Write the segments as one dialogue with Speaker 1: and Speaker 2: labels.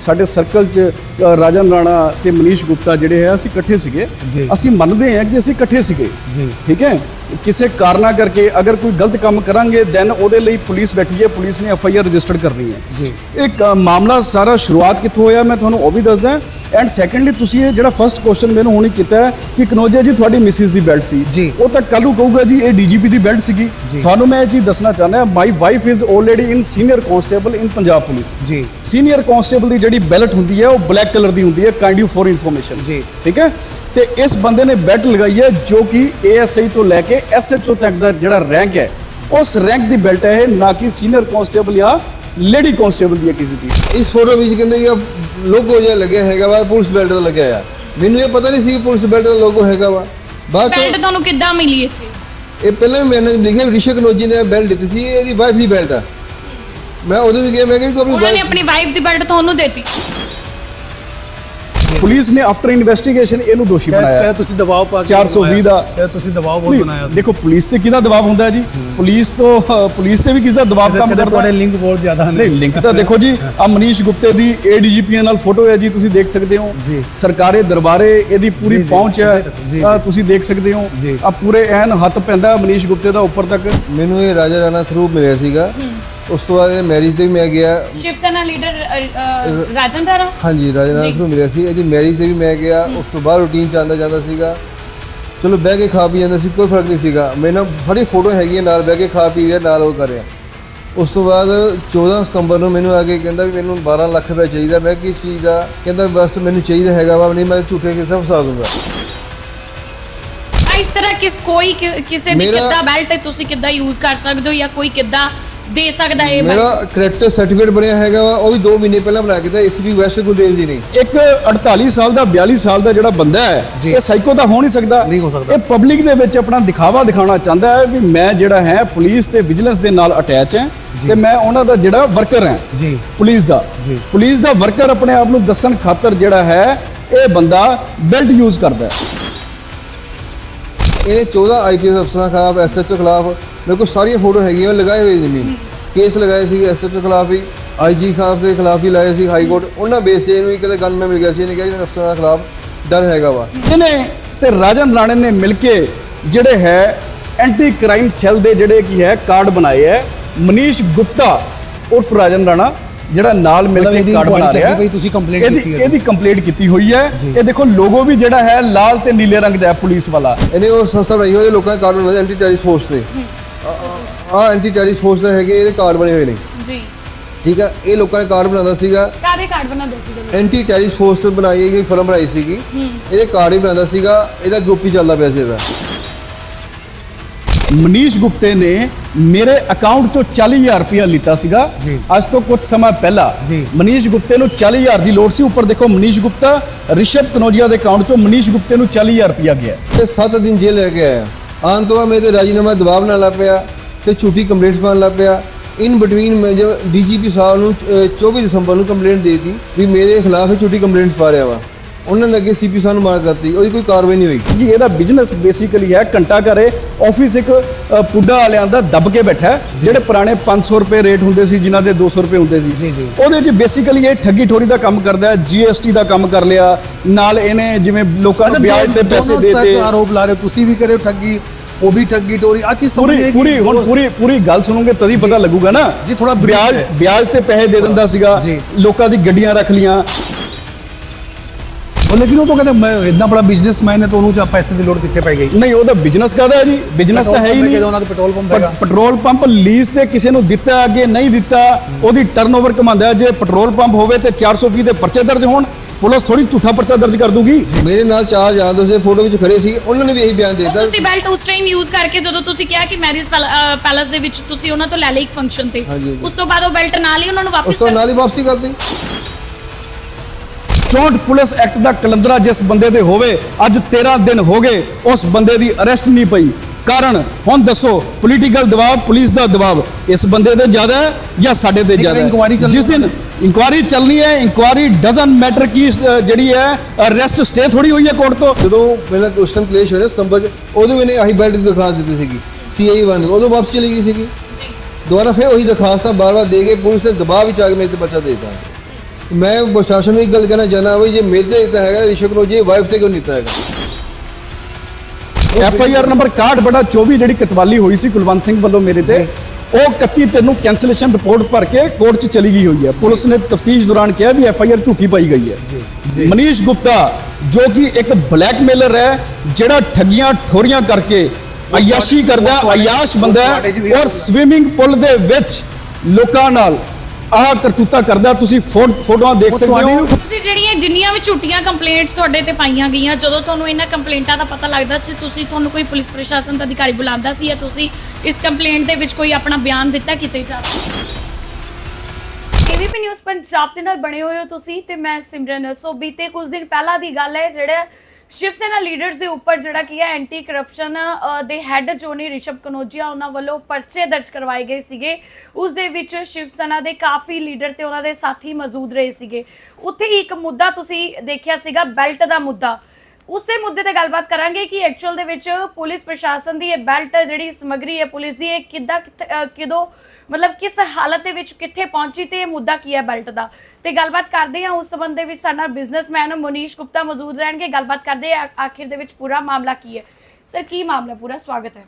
Speaker 1: ਸਾਡੇ ਸਰਕਲ 'ਚ ਅ, ਰਾਜਨ ਰਾਣਾ ਤੇ ਮਨੀਸ਼ ਗੁਪਤਾ ਜਿਹੜੇ ਹੈ ਅਸੀਂ ਇਕੱਠੇ ਸੀਗੇ।
Speaker 2: ਜੀ।
Speaker 1: ਅਸੀਂ ਮੰਨਦੇ ਹਾਂ ਕਿ ਅਸੀਂ ਇਕੱਠੇ ਸੀਗੇ।
Speaker 2: ਜੀ।
Speaker 1: ਠੀਕ ਹੈ? ਕਿਸੇ ਕਾਰਨਾ ਕਰਕੇ ਅਗਰ ਕੋਈ ਗਲਤ ਕੰਮ ਕਰਾਂਗੇ ਦੈਨ ਉਹਦੇ ਲਈ ਪੁਲਿਸ ਬੈਠੀ ਹੈ ਪੁਲਿਸ ਨੇ ਐਫ ਆਈ ਆਰ ਰਜਿਸਟਰ ਕਰਨੀ ਹੈ
Speaker 2: ਜੀ।
Speaker 1: ਇੱਕ ਅ, ਮਾਮਲਾ ਸਾਰਾ ਸ਼ੁਰੂਆਤ ਕਿੱਥੋਂ ਹੋਇਆ ਮੈਂ ਤੁਹਾਨੂੰ ਉਹ ਵੀ ਦੱਸਦਾ ਐਂਡ ਸੈਕੰਡਲੀ ਤੁਸੀਂ ਇਹ ਜਿਹੜਾ ਫਰਸਟ ਕੁਐਸਚਨ ਮੈਨੂੰ ਹੁਣੀ ਕੀਤਾ ਹੈ ਕਿ ਕਨੋਜਾ ਜੀ ਤੁਹਾਡੀ ਮਿਸਿਸ ਦੀ ਬੈਲਟ ਸੀ
Speaker 2: ਜੀ।
Speaker 1: ਉਹ ਤਾਂ ਕੱਲ੍ਹ ਨੂੰ ਕਹੂਗਾ ਜੀ ਇਹ ਡੀਜੀਪੀ ਦੀ ਬੈਲਟ ਸੀਗੀ। ਤੁਹਾਨੂੰ ਮੈਂ ਇਹ ਚੀਜ਼ ਦੱਸਣਾ ਚਾਹੁੰਦਾ my wife is already in senior constable in Punjab police
Speaker 2: ji
Speaker 1: senior constable ਦੀ ਜਿਹੜੀ ਬੈਲਟ ਹੁੰਦੀ ਹੈ ਉਹ ਬਲੈਕ ਕਲਰ ਦੀ ਹੁੰਦੀ ਹੈ ਕਾਈਂਡ ਯੂ ਫॉर ਇਨਫੋਰਮੇਸ਼ਨ
Speaker 2: ਜੀ।
Speaker 1: ਠੀਕ ਹੈ ਤੇ ਇਸ ਬੰਦੇ ਨੇ ਬੈਲਟ ਲਗਾਈ ਹੈ ਜੋ ਕਿ ਏਐਸਆਈ ਤੋਂ ਲੈ ਕੇ ਐਸਐਚਓ ਤੱਕ ਦਾ ਜਿਹੜਾ ਰੈਂਕ ਹੈ ਉਸ ਰੈਂਕ ਦੀ ਬੈਲਟ ਹੈ ਇਹ ਨਾ ਕਿ ਸੀਨੀਅਰ ਕਾਂਸਟੇਬਲ ਜਾਂ ਲੇਡੀ ਕਾਂਸਟੇਬਲ ਦੀ ਹੈ ਕਿਸੇ ਦੀ।
Speaker 3: ਇਸ ਫੋਟੋ ਵਿੱਚ ਕਹਿੰਦੇ ਕਿ ਲੋਗੋ ਜਿਹਾ ਲੱਗਿਆ ਹੈਗਾ ਵਾ ਪੁਲਿਸ ਬੈਲਟ ਦਾ ਲੱਗਿਆ ਆ। ਮੈਨੂੰ ਇਹ ਪਤਾ ਨਹੀਂ ਸੀ ਪੁਲਿਸ ਬੈਲਟ ਦਾ ਲੋਗੋ ਹੈਗਾ ਵਾ। ਬਾਅਦ
Speaker 4: ਬੈਲਟ ਤੁਹਾਨੂੰ ਕਿੱਦਾਂ ਮਿਲੀ ਇੱਥੇ?
Speaker 3: ਇਹ ਪਹਿਲਾਂ ਵੀ ਲਿਖਿਆ ਰਿਸ਼ਕ ਨੋਜੀ ਨੇ ਬੈਲਟ ਦਿੱਤੀ ਸੀ ਇਹ ਇਹਦੀ ਵਾਈਫ ਦੀ ਬੈਲਟ ਆ। ਮੈਂ ਉਦੋਂ ਵੀ ਕਿਹਾ ਮੈਂ ਕਿਹਾ ਤੂੰ ਆਪਣੀ
Speaker 4: ਵਾਈਫ ਦੀ ਬੈਲਟ ਤੁਹਾਨੂੰ ਦਿੱਤੀ।
Speaker 1: ਪੁਲਿਸ ਨੇ ਆਫਟਰ ਇਨਵੈਸਟੀਗੇਸ਼ਨ ਇਹਨੂੰ ਦੋਸ਼ੀ ਬਣਾਇਆ।
Speaker 2: ਤੁਸੀਂ ਦਬਾਅ ਪਾ ਕੇ
Speaker 1: 420 ਦਾ।
Speaker 2: ਤੁਸੀਂ ਦਬਾਅ ਬਹੁਤ ਬਣਾਇਆ ਸੀ।
Speaker 1: ਦੇਖੋ ਪੁਲਿਸ ਤੇ ਕਿਹਦਾ ਦਬਾਅ ਹੁੰਦਾ ਜੀ? ਪੁਲਿਸ ਤੋਂ ਪੁਲਿਸ ਤੇ ਵੀ ਕਿਸ ਦਾ ਦਬਾਅ ਕੰਮ ਕਰਦਾ?
Speaker 2: ਤੁਹਾਡੇ ਲਿੰਕ ਬਹੁਤ ਜ਼ਿਆਦਾ ਨੇ।
Speaker 1: ਨਹੀਂ ਲਿੰਕ ਤਾਂ ਦੇਖੋ ਜੀ ਆ ਮਨੀਸ਼ ਗੁਪਤੇ ਦੀ ਏਡੀਜੀਪੀ ਨਾਲ ਫੋਟੋ ਹੈ ਜੀ ਤੁਸੀਂ ਦੇਖ ਸਕਦੇ ਹੋ।
Speaker 2: ਜੀ।
Speaker 1: ਸਰਕਾਰੇ ਦਰਬਾਰੇ ਇਹਦੀ ਪੂਰੀ ਪਹੁੰਚ ਹੈ। ਤੁਸੀਂ ਦੇਖ ਸਕਦੇ ਹੋ। ਆ ਪੂਰੇ ਐਨ ਹੱਥ ਪੈਂਦਾ ਮਨੀਸ਼ ਗੁਪਤੇ ਦਾ ਉੱਪਰ ਤੱਕ।
Speaker 3: ਮੈਨੂੰ ਇਹ ਰਾਜਾ ਰਾਣਾ ਥਰੂ ਮਿਲਿਆ ਸੀਗਾ। ਉਸ ਤੋਂ ਬਾਅਦ ਮੈਰਿਜ ਤੇ ਵੀ ਮੈਂ ਗਿਆ।
Speaker 4: ਸ਼ਿਵ ਸੈਨਾ ਲੀਡਰ ਰਾਜਨ ਰਾਣਾ?
Speaker 3: ਹਾਂਜੀ ਰਾਜਾ ਰਾਣਾ
Speaker 4: ਜੀ।
Speaker 3: ਥਰੂ ਮਿਲਿਆ ਸੀ। ਇਹਦੀ ਮੈਰਿਜ ਤੇ ਵੀ ਮੈਂ ਗਿਆ। ਉਸ ਤੋਂ ਬਾਅਦ ਰੂਟੀਨ ਚ ਜਾਂਦਾ ਸੀਗਾ। ਚਲੋ ਬਹਿ ਕੇ ਖਾ ਪੀ ਜਾਂਦਾ ਸੀ ਕੋਈ ਫ਼ਰਕ ਨਹੀਂ ਸੀਗਾ। ਮੈਨੂੰ ਸਾਰੀ ਫੋਟੋ ਹੈਗੀ ਨਾਲ ਬਹਿ ਕੇ ਖਾ ਪੀ ਰਿਹਾ ਨਾਲ ਉਹ ਕਰ ਰਿਹਾ। ਉਸ ਤੋਂ ਬਾਅਦ 14 ਸਤੰਬਰ ਨੂੰ ਮੈਨੂੰ ਆ ਕੇ ਕਹਿੰਦਾ ਵੀ ਮੈਨੂੰ 12 ਲੱਖ ਰੁਪਏ ਚਾਹੀਦਾ। ਮੈਂ ਕਿਸ ਚੀਜ਼ ਦਾ? ਕਹਿੰਦਾ ਬਸ ਮੈਨੂੰ ਚਾਹੀਦਾ ਹੈਗਾ ਵਾ ਨਹੀਂ ਮੈਂ ਝੂਠੇ ਕਿਸੇ ਫਸਾ ਦੂੰਗਾ।
Speaker 4: ਇਸ ਤਰ੍ਹਾਂ ਕਿਸ ਕੋਈ ਕਿਸੇ ਦੀ ਕਿੱਦਾਂ ਬੈਲਟ ਤੁਸੀਂ ਕਿੱਦਾਂ ਯੂਜ਼ ਕਰ ਸਕਦੇ ਹੋ ਜਾਂ ਕੋਈ ਕਿੱਦਾਂ ਦੇ ਸਕਦਾ ਹੈ ਇਹ
Speaker 3: ਮੇਰਾ? ਕਰੈਕਟਰ ਸਰਟੀਫਿਕੇਟ ਬਣਿਆ ਹੈਗਾ ਵਾ ਉਹ ਵੀ 2 ਮਹੀਨੇ ਪਹਿਲਾਂ ਬਣਾ ਕੇ ਦਿੱਤਾ ਐਸਪੀ ਵੈਸਟ ਗੁਲਦੇਵ ਜੀ ਨੇ
Speaker 1: ਇੱਕ 48 ਸਾਲ ਦਾ 42 ਸਾਲ ਦਾ ਜਿਹੜਾ ਬੰਦਾ ਹੈ
Speaker 2: ਜੀ।
Speaker 1: ਇਹ ਸਾਈਕੋ ਤਾਂ ਹੋ ਨਹੀਂ ਸਕਦਾ
Speaker 2: ਨਹੀਂ ਹੋ ਸਕਦਾ।
Speaker 1: ਇਹ ਪਬਲਿਕ ਦੇ ਵਿੱਚ ਆਪਣਾ ਦਿਖਾਵਾ ਦਿਖਾਉਣਾ ਚਾਹੁੰਦਾ ਹੈ ਵੀ ਮੈਂ ਜਿਹੜਾ ਹੈ ਪੁਲਿਸ ਤੇ ਵਿਜੀਲੈਂਸ ਦੇ ਨਾਲ ਅਟੈਚ ਹਾਂ ਤੇ ਮੈਂ ਉਹਨਾਂ ਦਾ ਜਿਹੜਾ ਵਰਕਰ ਹਾਂ
Speaker 2: ਜੀ
Speaker 1: ਪੁਲਿਸ ਦਾ
Speaker 2: ਜੀ।
Speaker 1: ਪੁਲਿਸ ਦਾ ਵਰਕਰ ਆਪਣੇ ਆਪ ਨੂੰ ਦੱਸਣ ਖਾਤਰ ਜਿਹੜਾ ਹੈ ਇਹ ਬੰਦਾ ਬੈਲਟ ਯੂਜ਼ ਕਰਦਾ ਹੈ
Speaker 3: ਇਹਨੇ 14 ਆਈਪੀਐਸ ਅਫਸਰਾਂ ਖਿਲਾਫ ਐਸਐਚਓ ਖਿਲਾਫ ਮੇਰੇ ਕੋਲ ਸਾਰੀਆਂ ਫੋਟੋ ਹੈਗੀਆਂ ਉਹ ਲਗਾਏ ਹੋਏ ਜ਼ਮੀਨ ਕੇਸ ਲਗਾਏ ਸੀ ਐਸਐਚਓ ਖਿਲਾਫ ਵੀ ਆਈਜੀ ਸਾਹਿਬ ਦੇ ਖਿਲਾਫ ਵੀ ਲਾਏ ਸੀ ਹਾਈ ਕੋਰਟ। ਉਹਨਾਂ ਬੇਸ ਤੇ ਇਹਨੂੰ ਇੱਕ ਗਨ ਮੈਂ ਮਿਲ ਗਿਆ ਸੀ ਇਹਨੇ ਕਿਹਾ ਇਹਨਾਂ ਅਫਸਰਾਂ ਖਿਲਾਫ ਡਰ ਹੈਗਾ ਵਾ।
Speaker 1: ਇਹਨੇ ਤੇ ਰਾਜਨ ਰਾਣੇ ਨੇ ਮਿਲ ਕੇ ਜਿਹੜੇ ਹੈ ਐਂਟੀ ਕ੍ਰਾਈਮ ਸੈੱਲ ਦੇ ਜਿਹੜੇ ਕੀ ਹੈ ਕਾਰਡ ਬਣਾਏ ਹੈ। ਮਨੀਸ਼ ਗੁਪਤਾ ਉਰਫ ਰਾਜਨ ਰਾਣਾ ਜਿਹੜਾ ਨਾਲ ਮਿਲ ਕੇ ਕਾਰਡ ਬਣਾ ਰਿਹਾ।
Speaker 2: ਪਈ, ਤੁਸੀਂ
Speaker 1: ਇਹਦੀ-
Speaker 2: ਕੀਤੀ ਹੈ।
Speaker 1: ਇਹਦੀ ਕੰਪਲੀਟ ਕੀਤੀ ਹੋਈ ਹੈ। ਇਹ ਦੇਖੋ ਲੋਗੋ ਵੀ ਜਿਹੜਾ ਹੈ ਲਾਲ ਤੇ ਨੀਲੇ ਰੰਗ ਦਾ ਹੈ ਪੁਲਿਸ ਵਾਲਾ।
Speaker 3: ਇਹਨੇ ਉਹ ਸੰਸਥਾ ਬਣਾਈ ਹੋਈ ਉਹਦੇ ਲੋਕਾਂ ਦੇ ਕਾਰਡ ਬਣਾਏ ਐਂਟੀ ਟੈਰਰਿਸਟ ਫੋਰਸ ਦੇ ਆ ਐਂਟੀ ਟੈਰਰਿਸਟ ਫੋਰਸ ਦੇ ਹੈਗੇ ਇਹਦੇ ਕਾਰਡ ਬਣੇ ਹੋਏ ਨੇ।
Speaker 4: ਜੀ।
Speaker 3: ਠੀਕ ਆ? ਇਹ ਲੋਕਾਂ ਦੇ ਕਾਰਡ ਬਣਾਉਂਦਾ ਸੀਗਾ।
Speaker 4: ਕਾਦੇ ਕਾਰਡ ਬਣਾਉਂਦੇ ਸੀਗੇ?
Speaker 3: ਐਂਟੀ ਟੈਰਰਿਸਟ ਫੋਰਸ ਬਣਾਈ ਗਈ ਫਰਮ ਬਣਾਈ ਸੀਗੀ। ਇਹਦੇ ਕਾਰਡ ਹੀ ਬਣਾਉਂਦਾ ਸੀਗਾ। ਇਹਦਾ ਗਰੁੱਪ ਹੀ ਚੱਲਦਾ ਪਿਆ ਸੀ ਇਹਦਾ।
Speaker 1: ਮਨੀਸ਼ ਗੁਪਤੇ ਨੇ ਮੇਰੇ ਅਕਾਊਂਟ ਚੋਂ 40000 ਰੁਪਇਆ ਲਿੱਤਾ ਸੀਗਾ। ਅੱਜ ਤੋਂ ਕੁਝ ਸਮਾਂ ਪਹਿਲਾਂ
Speaker 2: ਜੀ।
Speaker 1: ਮਨੀਸ਼ ਗੁਪਤੇ ਨੂੰ 40000 ਦੀ ਲੋੜ ਸੀ। ਉੱਪਰ ਦੇਖੋ ਮਨੀਸ਼ ਗੁਪਤਾ ਰਿਸ਼ਭ ਕਨੋਜੀਆ ਦੇ ਅਕਾਊਂਟ ਚੋਂ ਮਨੀਸ਼ ਗੁਪਤੇ ਨੂੰ 40000 ਰੁਪਇਆ ਗਿਆ।
Speaker 3: ਤੇ 7 ਦਿਨ ਜੇਲ੍ਹ ਲੈ ਕੇ ਆਇਆ। ਤੋਂ ਬਾਅਦ ਮੇਰੇ ਤੇ ਰਾਜੀਨਾਮਾ ਦਬਾਅ ਨਾਲ ਲੱਗ ਪਿਆ। ਫਿਰ ਝੂਠੀ ਕੰਪਲੇਂਟਸ ਪਾਉਣ ਲੱਗ ਪਿਆ। ਇਨ ਬਿਟਵੀਨ ਮੈਂ ਜਦ ਡੀਜੀਪੀ ਸਾਹਿਬ ਨੂੰ ਅਹ, 24 ਦਸੰਬਰ ਨੂੰ ਕੰਪਲੇਂਟ ਦੇਤੀ ਵੀ ਮੇਰੇ ਖਿਲਾਫ ਝੂਠੀ ਕੰਪਲੇਂਟਸ ਪਾ ਰਿਹਾ ਵਾ। ਉਹਨਾਂ ਨੇ ਅੱਗੇ ਸੀਪੀ ਸਾਹਿਬ ਨੂੰ ਮਾਰ ਕਰਤੀ ਉਹਦੀ ਕੋਈ ਕਾਰਵਾਈ ਨਹੀਂ ਹੋਈ।
Speaker 1: ਜੀ ਇਹਦਾ ਬਿਜ਼ਨਸ ਬੇਸਿਕਲੀ ਹੈ ਘੰਟਾ ਘਰੇ ਆਫਿਸ ਇੱਕ ਪੁੱਡਾ ਵਾਲਿਆਂ ਦਾ ਦੱਬ ਕੇ ਬੈਠਾ ਜਿਹੜੇ ਪੁਰਾਣੇ 500 ਰੁਪਏ ਰੇਟ ਹੁੰਦੇ ਸੀ ਜਿਨ੍ਹਾਂ ਦੇ 200 ਰੁਪਏ ਹੁੰਦੇ ਸੀ।
Speaker 2: ਜੀ, ਜੀ।
Speaker 1: ਉਹਦੇ 'ਚ ਬੇਸਿਕਲੀ ਇਹ ਠੱਗੀ ਠੋਰੀ ਦਾ ਕੰਮ ਕਰਦਾ ਹੈ ਜੀਐਸਟੀ ਦਾ ਕੰਮ ਕਰ ਲਿਆ ਨਾਲ ਇਹਨੇ ਜਿਵੇਂ ਲੋਕਾਂ ਨੂੰ ਵਿਆਜ ਤੇ ਪੈਸੇ ਦੇ
Speaker 2: ਤੇ
Speaker 1: ਤੇ
Speaker 2: ਆਰੋਪ ਲਾ ਰਹੇ ਤੁਸੀਂ ਵੀ ਕਰੇ ਠੱਗੀ। ਉਹ ਵੀ ਠੱਗੀ ਟੋਰੀ ਆ ਚੀਜ਼ ਸਮਝ
Speaker 1: ਪੂਰੀ ਪੂਰੀ ਹੁਣ ਪੂਰੀ ਪੂਰੀ ਗੱਲ ਸੁਣੋਗੇ ਤਦ ਹੀ ਪਤਾ ਲੱਗੂਗਾ ਨਾ।
Speaker 2: ਜੀ, brief
Speaker 1: ਵਿਆਜ। ਵਿਆਜ ਤੇ ਪੈਸੇ ਦੇ ਦਿੰਦਾ ਸੀਗਾ। ਲੋਕਾਂ ਦੀ ਗੱਡੀਆਂ ਰੱਖ ਲੀਆਂ।
Speaker 2: ਉਹ ਲੇਕਿਨ ਉਹ ਤਾਂ ਕਹਿੰਦਾ ਮੈਂ ਇतना ਬੜਾ ਬਿਜ਼ਨਸਮੈਨ ਹੈ ਤਾਂ ਉਹਨੂੰ ਚਾ ਪੈਸੇ ਦੀ ਲੋੜ ਕਿੱਥੇ ਪੈ ਗਈ?
Speaker 1: ਨਹੀਂ ਉਹਦਾ ਬਿਜ਼ਨਸ ਕਾਹਦਾ ਹੈ ਜੀ? ਬਿਜ਼ਨਸ ਤਾਂ ਹੈ ਹੀ ਨਹੀਂ।
Speaker 2: ਉਹਨਾਂ ਦਾ ਪੈਟਰੋਲ ਪੰਪ ਹੈਗਾ।
Speaker 1: ਪੈਟਰੋਲ ਪੰਪ ਲੀਜ਼ ਤੇ ਕਿਸੇ ਨੂੰ ਦਿੱਤਾ ਅੱਗੇ ਨਹੀਂ ਦਿੱਤਾ ਉਹਦੀ ਟਰਨਓਵਰ ਕਮਾਉਂਦਾ। ਜੇ ਪੈਟਰੋਲ ਪੰਪ ਹੋਵੇ ਤੇ 420 ਦੇ ਪਰਚੇ ਦਰਜ ਹੋਣ ਪੁਲਿਸ ਥੋੜੀ ਝੂਠਾ ਪਰਚਾ ਦਰਜ ਕਰ ਦੂਗੀ
Speaker 3: ਮੇਰੇ ਨਾਲ ਚਾਰ ਜਾਣ ਦੋਸਤ ਫੋਟੋ ਵਿੱਚ ਖੜੇ ਸੀ ਉਹਨਾਂ ਨੇ ਵੀ ਇਹੀ ਬਿਆਨ ਦਿੱਤਾ।
Speaker 4: ਤੁਸੀਂ ਬੈਲਟ ਉਸ ਟਾਈਮ ਯੂਜ਼ ਕਰਕੇ ਜਦੋਂ ਤੁਸੀਂ ਕਿਹਾ ਕਿ ਮੈਰਿਜ ਪੈਲਸ ਦੇ ਵਿੱਚ ਤੁਸੀਂ ਉਹਨਾਂ ਤੋਂ ਲੈ ਲਈ ਇੱਕ ਫੰਕਸ਼ਨ ਤੇ
Speaker 3: ਹਾਂਜੀ, ਹਾਂਜੀ।
Speaker 4: ਉਸ ਤੋਂ ਬਾਅਦ ਉਹ ਬੈਲਟ ਨਾਲ ਹੀ ਉਹਨਾਂ ਨੂੰ
Speaker 3: ਉਸ
Speaker 4: ਵਾਪਸ
Speaker 3: ਤੋਂ ਨਾਲ ਹੀ ਵਾਪਸੀ ਕਰਤੀ
Speaker 1: 64 ਪੁਲਿਸ ਐਕਟ ਦਾ ਕਲੰਦਰਾ ਜਿਸ ਬੰਦੇ ਦੇ ਹੋਵੇ ਅੱਜ 13 ਦਿਨ ਹੋ ਗਏ ਉਸ ਬੰਦੇ ਦੀ ਅਰੈਸਟ ਨਹੀਂ ਪਈ। ਕਾਰਨ ਹੁਣ ਦੱਸੋ ਪੋਲੀਟੀਕਲ ਦਬਾਅ ਪੁਲਿਸ ਦਾ ਦਬਾਅ ਇਸ ਬੰਦੇ ਤੇ ਜ਼ਿਆਦਾ ਹੈ ਜਾਂ ਸਾਡੇ ਤੇ ਜ਼ਿਆਦਾ ਹੈ? ਜਿਸ ਦਿਨ ਇਨਕੁਆਰੀ ਚੱਲਣੀ ਹੈ ਇਨਕੁਆਰੀ ਡਸਨਟ ਮੈਟਰ ਕੀ ਜਿਹੜੀ ਹੈ ਅਰੈਸਟ ਸਟੇ ਥੋੜੀ ਹੋਈ ਹੈ ਕੋਰਟ ਤੋਂ।
Speaker 3: ਜਦੋਂ ਪਹਿਲਾਂ ਉਸ ਟਾਈਮ ਕਲੇਸ਼ ਹੋਇਆ ਸਤੰਬਰ 'ਚ ਉਦੋਂ ਇਹਨੇ ਆਹੀ ਬੈਲਟ ਦੀ ਦਰਖਾਸਤ ਦਿੱਤੀ ਸੀਗੀ ਸੀਆਈ ਵਨ ਉਦੋਂ ਵਾਪਸ ਚਲੀ ਗਈ ਸੀਗੀ। ਦੁਬਾਰਾ ਫਿਰ ਉਹੀ ਦਰਖਾਸਤਾਂ ਬਾਰ-ਬਾਰ ਦੇ ਕੇ ਪੁਲਿਸ ਨੇ ਦਬਾਅ ਵਿੱਚ ਆ ਕੇ ਮੇਰੇ ਤੇ ਬੱਚਾ ਦੇ ਦਿੱਤਾ। ਮੈਂ ਪ੍ਰਸ਼ਾਸਨ ਨੂੰ ਇੱਕ ਗੱਲ ਕਹਿਣਾ ਚਾਹੁੰਦਾ ਬਈ ਜੇ ਮੇਰੇ ਤੇ ਦਿੱਤਾ ਹੈਗਾ ਰਿਸ਼ਵਤ ਨੂੰ ਜੀ ਵਾਈਫ ਤੇ ਕਿਉਂ ਨਹੀਂ ਦਿੱਤਾ ਹੈਗਾ?
Speaker 1: ਐਫ ਆਈ ਆਰ ਨੰਬਰ 61 ਬਟਾ 24 ਜਿਹੜੀ ਕਤਵਾਲੀ ਹੋਈ ਸੀ ਕੁਲਵੰਤ ਸਿੰਘ ਵੱਲੋਂ ਮੇਰੇ ਤੇ ਉਹ 31 ਤੈਨੂੰ ਕੈਂਸਲੇਸ਼ਨ ਰਿਪੋਰਟ ਭਰ ਕੇ ਕੋਰਟ 'ਚ ਚਲੀ ਗਈ ਹੋਈ ਹੈ। ਪੁਲਿਸ ਨੇ ਤਫਤੀਸ਼ ਦੌਰਾਨ ਕਿਹਾ ਵੀ ਐਫ ਆਈ ਆਰ ਝੂਠੀ ਪਾਈ ਗਈ ਹੈ। ਮਨੀਸ਼ ਗੁਪਤਾ ਜੋ ਕਿ ਇੱਕ ਬਲੈਕਮੇਲਰ ਹੈ ਜਿਹੜਾ ਠੱਗੀਆਂ ਠੋਰੀਆਂ ਕਰਕੇ ਅਯਾਸ਼ੀ ਕਰਦਾ ਅਯਾਸ਼ ਬੰਦਾ ਔਰ ਸਵਿਮਿੰਗ ਪੁੱਲ ਦੇ ਵਿੱਚ ਲੋਕਾਂ ਨਾਲ ਆਹ ਕਰਤੂਤਾ ਕਰਦਾ ਤੁਸੀਂ ਫੋਟ- ਫੋਟੋਆਂ ਦੇਖ ਸਕਦੇ ਹੋ।
Speaker 4: ਤੁਸੀਂ ਜਿਹੜੀਆਂ ਜਿੰਨੀਆਂ ਵੀ ਝੂਠੀਆਂ ਕੰਪਲੇਂਟਸ ਤੁਹਾਡੇ ਤੇ ਪਾਈਆਂ ਗਈਆਂ ਜਦੋਂ ਤੁਹਾਨੂੰ ਇਹਨਾਂ ਕੰਪਲੇਂਟਾਂ ਦਾ ਪਤਾ ਲੱਗਦਾ ਸੀ ਤੁਸੀਂ ਤੁਹਾਨੂੰ ਕੋਈ ਪੁਲਿਸ ਪ੍ਰਸ਼ਾਸਨ ਦਾ ਅਧਿਕਾਰੀ ਬੁਲਾਉਂਦਾ ਸੀ ਜਾਂ ਤੁਸੀਂ ਇਸ ਕੰਪਲੇਂਟ ਦੇ ਵਿੱਚ ਕੋਈ ਆਪਣਾ ਬਿਆਨ ਦਿੱਤਾ ਕਿਤੇ ਜਾ ਏਬੀਪੀ ਨਿਊਜ਼ ਪੰਜਾਬ ਦੇ ਨਾਲ ਬਣੇ ਹੋਏ ਹੋ ਤੁਸੀਂ ਤੇ ਮੈਂ ਸਿਮਰਨ ਸੋ ਬੀਤੇ ਕੁਝ ਦਿਨ ਪਹਿਲਾਂ ਦੀ ਗੱਲ ਹੈ ਜਿਹੜੇ ਸ਼ਿਵ ਸੈਨਾ ਲੀਡਰਸ ਦੇ ਉੱਪਰ ਜਿਹੜਾ ਕੀ ਹੈ ਐਂਟੀ ਕਰਪਸ਼ਨ ਦੇ ਹੈੱਡ ਜੋ ਨੇ ਰਿਸ਼ਵ ਕਨੋਜੀਆ ਉਹਨਾਂ ਵੱਲੋਂ ਪਰਚੇ ਦਰਜ ਕਰਵਾਏ ਗਏ ਸੀਗੇ। ਉਸ ਦੇ ਵਿੱਚ ਸ਼ਿਵ ਸੈਨਾ ਦੇ ਕਾਫੀ ਲੀਡਰ ਤੇ ਉਹਨਾਂ ਦੇ ਸਾਥੀ ਮੌਜੂਦ ਰਹੇ ਸੀਗੇ। ਉੱਥੇ ਹੀ ਇੱਕ ਮੁੱਦਾ ਤੁਸੀਂ ਦੇਖਿਆ ਸੀਗਾ, ਬੈਲਟ ਦਾ ਮੁੱਦਾ। ਉਸੇ ਮੁੱਦੇ ਤੇ ਗੱਲਬਾਤ ਕਰਾਂਗੇ ਕਿ ਐਕਚੁਅਲ ਦੇ ਵਿੱਚ ਪੁਲਿਸ ਪ੍ਰਸ਼ਾਸਨ ਦੀ ਇਹ ਬੈਲਟ ਜਿਹੜੀ ਸਮਗਰੀ ਹੈ ਪੁਲਿਸ ਦੀ, ਇਹ ਕਿੱਦਾਂ ਕਿੱਥੇ- ਕਿਦੋਂ, ਮਤਲਬ ਕਿਸ ਹਾਲਤ ਦੇ ਵਿੱਚ ਕਿੱਥੇ ਪਹੁੰਚੀ ਤੇ ਇਹ ਮੁੱਦਾ ਕੀ ਹੈ ਬੈਲਟ ਦਾ? ਤੇ ਗੱਲਬਾਤ ਕਰਦੇ ਹਾਂ ਉਸ ਸੰਬੰਧ ਦੇ ਵਿੱਚ ਸਾਡੇ ਬਿਜ਼ਨਸਮੈਨ ਮਨੀਸ਼ ਗੁਪਤਾ ਮੌਜੂਦ ਰਹਿਣਗੇ। ਗੱਲਬਾਤ ਕਰਦੇ ਆ- ਆਖਿਰ ਦੇ ਵਿੱਚ ਪੂਰਾ ਮਾਮਲਾ ਕੀ ਹੈ। ਸਰ ਕੀ ਮਾਮਲਾ ਪੂਰਾ ਸਵਾਗਤ ਹੈ।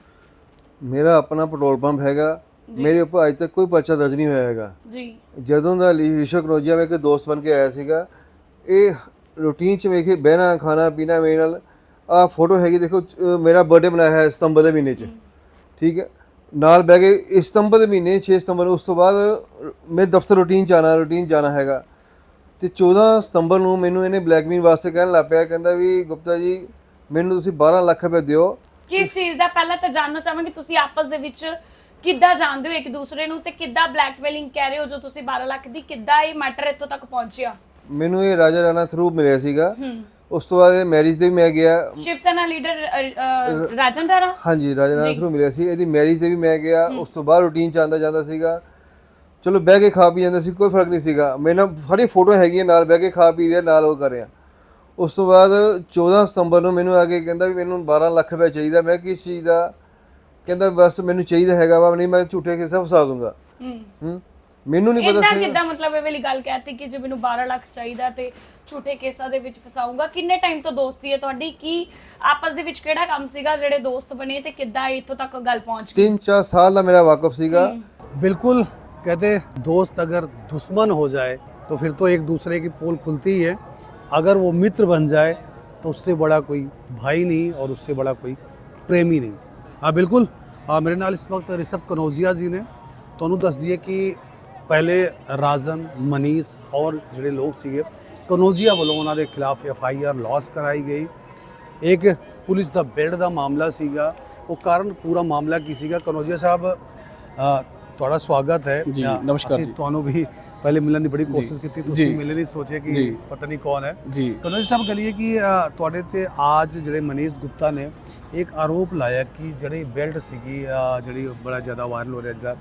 Speaker 3: ਮੇਰਾ ਆਪਣਾ ਪੈਟਰੋਲ ਪੰਪ ਹੈਗਾ। ਮੇਰੇ ਉੱਪਰ ਅਜੇ ਤੱਕ ਕੋਈ ਪਰਚਾ ਦਰਜ ਨਹੀਂ ਹੋਇਆ ਹੈਗਾ।
Speaker 4: ਜੀ।
Speaker 3: ਜਦੋਂ ਦਾ ਰਿਸ਼ਵ ਕਨੋਜੀਆ ਮੈਂ ਇੱਕ ਦੋਸਤ ਬਣ ਕੇ ਆਇਆ ਸੀਗਾ ਇਹ ਰੂਟੀਨ ਚ ਵੇਖੇ ਬਹਿਣਾ ਖਾਣਾ ਪੀਣਾ ਮੇਰੇ ਨਾਲ। ਆ ਫੋਟੋ ਹੈਗੀ ਦੇਖੋ ਮੇਰਾ ਬਰਥਡੇ ਮਨਾਇਆ ਹੈ ਸਤੰਬਰ ਦੇ ਮਹੀਨੇ ਚ। ਠੀਕ ਹੈ? ਨਾਲ ਬਹਿ ਕੇ ਇਸ ਸਤੰਬਰ ਦੇ ਮਹੀਨੇ 6 ਸਤੰਬਰ ਨੂੰ ਉਸ ਤੋਂ ਬਾਅਦ ਮੈਂ ਦਫ਼ਤਰ ਰੂਟੀਨ ਜਾਣਾ ਰੂਟੀਨ ਜਾਣਾ ਹੈਗਾ। ਤੇ 14 ਸਤੰਬਰ ਨੂੰ ਮੈਨੂੰ ਇਹਨੇ ਬਲੈਕਮੇਲ ਵਾਸਤੇ ਕਹਿਣ ਲੱਗ ਪਿਆ ਕਹਿੰਦਾ ਵੀ ਗੁਪਤਾ ਜੀ ਮੈਨੂੰ ਤੁਸੀਂ 12 ਲੱਖ ਰੁਪਏ ਦਿਓ।
Speaker 4: ਕਿਸ ਚੀਜ਼ ਦਾ? ਪਹਿਲਾਂ ਤਾਂ ਜਾਣਨਾ ਚਾਹਾਂਗੇ ਤੁਸੀਂ ਆਪਸ ਦੇ ਵਿੱਚ ਕਿੱਦਾਂ ਜਾਣਦੇ ਹੋ ਇੱਕ ਦੂਸਰੇ ਨੂੰ ਤੇ ਕਿੱਦਾਂ ਬਲੈਕਮੇਲਿੰਗ ਕਹਿ ਰਹੇ ਹੋ ਜੋ ਤੁਸੀਂ 12 ਲੱਖ ਦੀ? ਕਿੱਦਾਂ ਇਹ ਮੈਟਰ ਇੱਥੋਂ ਤੱਕ ਪਹੁੰਚਿਆ?
Speaker 3: ਮੈਨੂੰ ਇਹ ਰਾਜਾ ਰਾਣਾ ਥਰੂ ਮਿਲਿਆ ਸੀਗਾ।
Speaker 4: ਹੂੰ।
Speaker 3: ਉਸ ਤੋਂ ਬਾਅਦ ਮੈਰਿਜ ਤੇ ਵੀ ਮੈਂ ਗਿਆ।
Speaker 4: ਸ਼ਿਵ ਸੈਨਾ ਲੀਡਰ ਰਾਜਨ ਰਾਣਾ?
Speaker 3: ਹਾਂਜੀ ਰਾਜਾ ਰਾਣਾ ਥਰੂ ਮਿਲਿਆ ਸੀ। ਇਹਦੀ ਮੈਰਿਜ ਤੇ ਵੀ ਮੈਂ ਗਿਆ। ਉਸ ਤੋਂ ਬਾਅਦ ਰੂਟੀਨ ਚ ਜਾਂਦਾ ਸੀਗਾ। ਚਲੋ ਬਹਿ ਕੇ ਖਾ ਪੀ ਜਾਂਦਾ ਸੀ ਕੋਈ ਫ਼ਰਕ ਨਹੀਂ ਸੀਗਾ। ਮੇਰੇ ਨਾਲ ਸਾਰੀ ਫੋਟੋ ਹੈਗੀ ਹੈ ਨਾਲ ਬਹਿ ਕੇ ਖਾ ਪੀ ਰਿਹਾ ਨਾਲ ਉਹ ਕਰ ਰਿਹਾ। ਉਸ ਤੋਂ ਬਾਅਦ 14 ਸਤੰਬਰ ਨੂੰ ਮੈਨੂੰ ਆ ਕੇ ਕਹਿੰਦਾ ਵੀ ਮੈਨੂੰ 12 ਲੱਖ ਰੁਪਏ ਚਾਹੀਦਾ। ਮੈਂ ਕਿਸ ਚੀਜ਼ ਦਾ? ਕਹਿੰਦਾ ਬਸ ਮੈਨੂੰ ਚਾਹੀਦਾ ਹੈਗਾ ਵਾ ਨਹੀਂ ਮੈਂ ਝੂਠੇ ਕਿਸੇ ਫਸਾ ਦੂੰਗਾ।
Speaker 4: ਹੂੰ।
Speaker 3: ਹੂੰ? ਮੈਨੂੰ ਨਹੀਂ ਪਤਾ
Speaker 4: ਇਦਾਂ
Speaker 3: ਸੀ
Speaker 4: ਕਿੱਦਾਂ ਮਤਲਬ ਇਹ ਵਾਲੀ ਗੱਲ ਕਹਿਤੀ ਕਿ ਜੇ ਮੈਨੂੰ 12 ਲੱਖ ਚਾਹੀਦਾ ਤੇ ਝੂਠੇ ਕੇਸਾਂ ਦੇ ਵਿੱਚ ਫਸਾਊਂਗਾ ਕਿੰਨੇ ਟਾਈਮ ਤੋਂ ਦੋਸਤੀ ਹੈ ਤੁਹਾਡੀ ਕੀ ਆਪਸ ਦੇ ਵਿੱਚ ਕਿਹੜਾ ਕੰਮ ਸੀਗਾ ਜਿਹੜੇ ਦੋਸਤ ਬਣੇ ਤੇ ਕਿੱਦਾਂ ਇੱਥੋਂ ਤੱਕ ਗੱਲ ਪਹੁੰਚ ਗਈ
Speaker 3: 3-4 ਸਾਲ ਦਾ ਮੇਰਾ ਵਾਕਫ ਸੀਗਾ
Speaker 2: बिल्कुल कहते दोस्त अगर दुश्मन हो जाए तो फिर तो एक दूसरे की पोल खुलती ही है अगर वो मित्र बन जाए तो उससे बड़ा कोई भाई नहीं और उससे बड़ा कोई प्रेमी नहीं हाँ बिल्कुल हाँ मेरे नाल इस वक्त ऋषभ कनौजिया जी ने ਤੁਹਾਨੂੰ ਦੱਸ ਦਈਏ ਕਿ ਪਹਿਲੇ ਰਾਜਨ ਮਨੀਸ਼ ਔਰ ਜਿਹੜੇ ਲੋਕ ਸੀਗੇ ਕਨੌਜੀਆ ਵੱਲੋਂ ਉਹਨਾਂ ਦੇ ਖਿਲਾਫ ਐਫ ਆਈ ਆਰ ਲਾਸ ਕਰਾਈ ਗਈ। ਇੱਕ ਪੁਲਿਸ ਦਾ ਬੈਲਟ ਦਾ ਮਾਮਲਾ ਸੀਗਾ। ਉਹ ਕਾਰਨ ਪੂਰਾ ਮਾਮਲਾ ਕੀ ਸੀਗਾ? ਕਨੌਜੀਆ ਸਾਹਿਬ ਤੁਹਾਡਾ ਸਵਾਗਤ ਹੈ।
Speaker 1: ਜੀ, ਨਮਸਕਾਰ
Speaker 2: ਅਸੀਂ। ਤੁਹਾਨੂੰ ਵੀ ਪਹਿਲੇ ਮਿਲਣ ਦੀ ਬੜੀ ਕੋਸ਼ਿਸ਼ ਕੀਤੀ ਤੁਸੀਂ। ਮਿਲੇ ਨਹੀਂ ਸੋਚੇ ਕਿ। ਪਤਾ ਨਹੀਂ ਕੌਣ ਹੈ।
Speaker 1: ਜੀ।
Speaker 2: ਕਨੌਜੀਆ ਸਾਹਿਬ ਕਹੀਏ ਕਿ ਤੁਹਾਡੇ ਤੇ ਅੱਜ ਜਿਹੜੇ ਮਨੀਸ਼ ਗੁਪਤਾ ਨੇ ਇੱਕ ਆਰੋਪ ਲਾਇਆ ਕਿ ਜਿਹੜੀ ਬੈਲਟ ਸੀਗੀ ਜਿਹੜੀ ਬੜਾ ਜ਼ਿਆਦਾ ਵਾਇਰਲ ਹੋ ਰਿਹਾ ਜਿਹੜਾ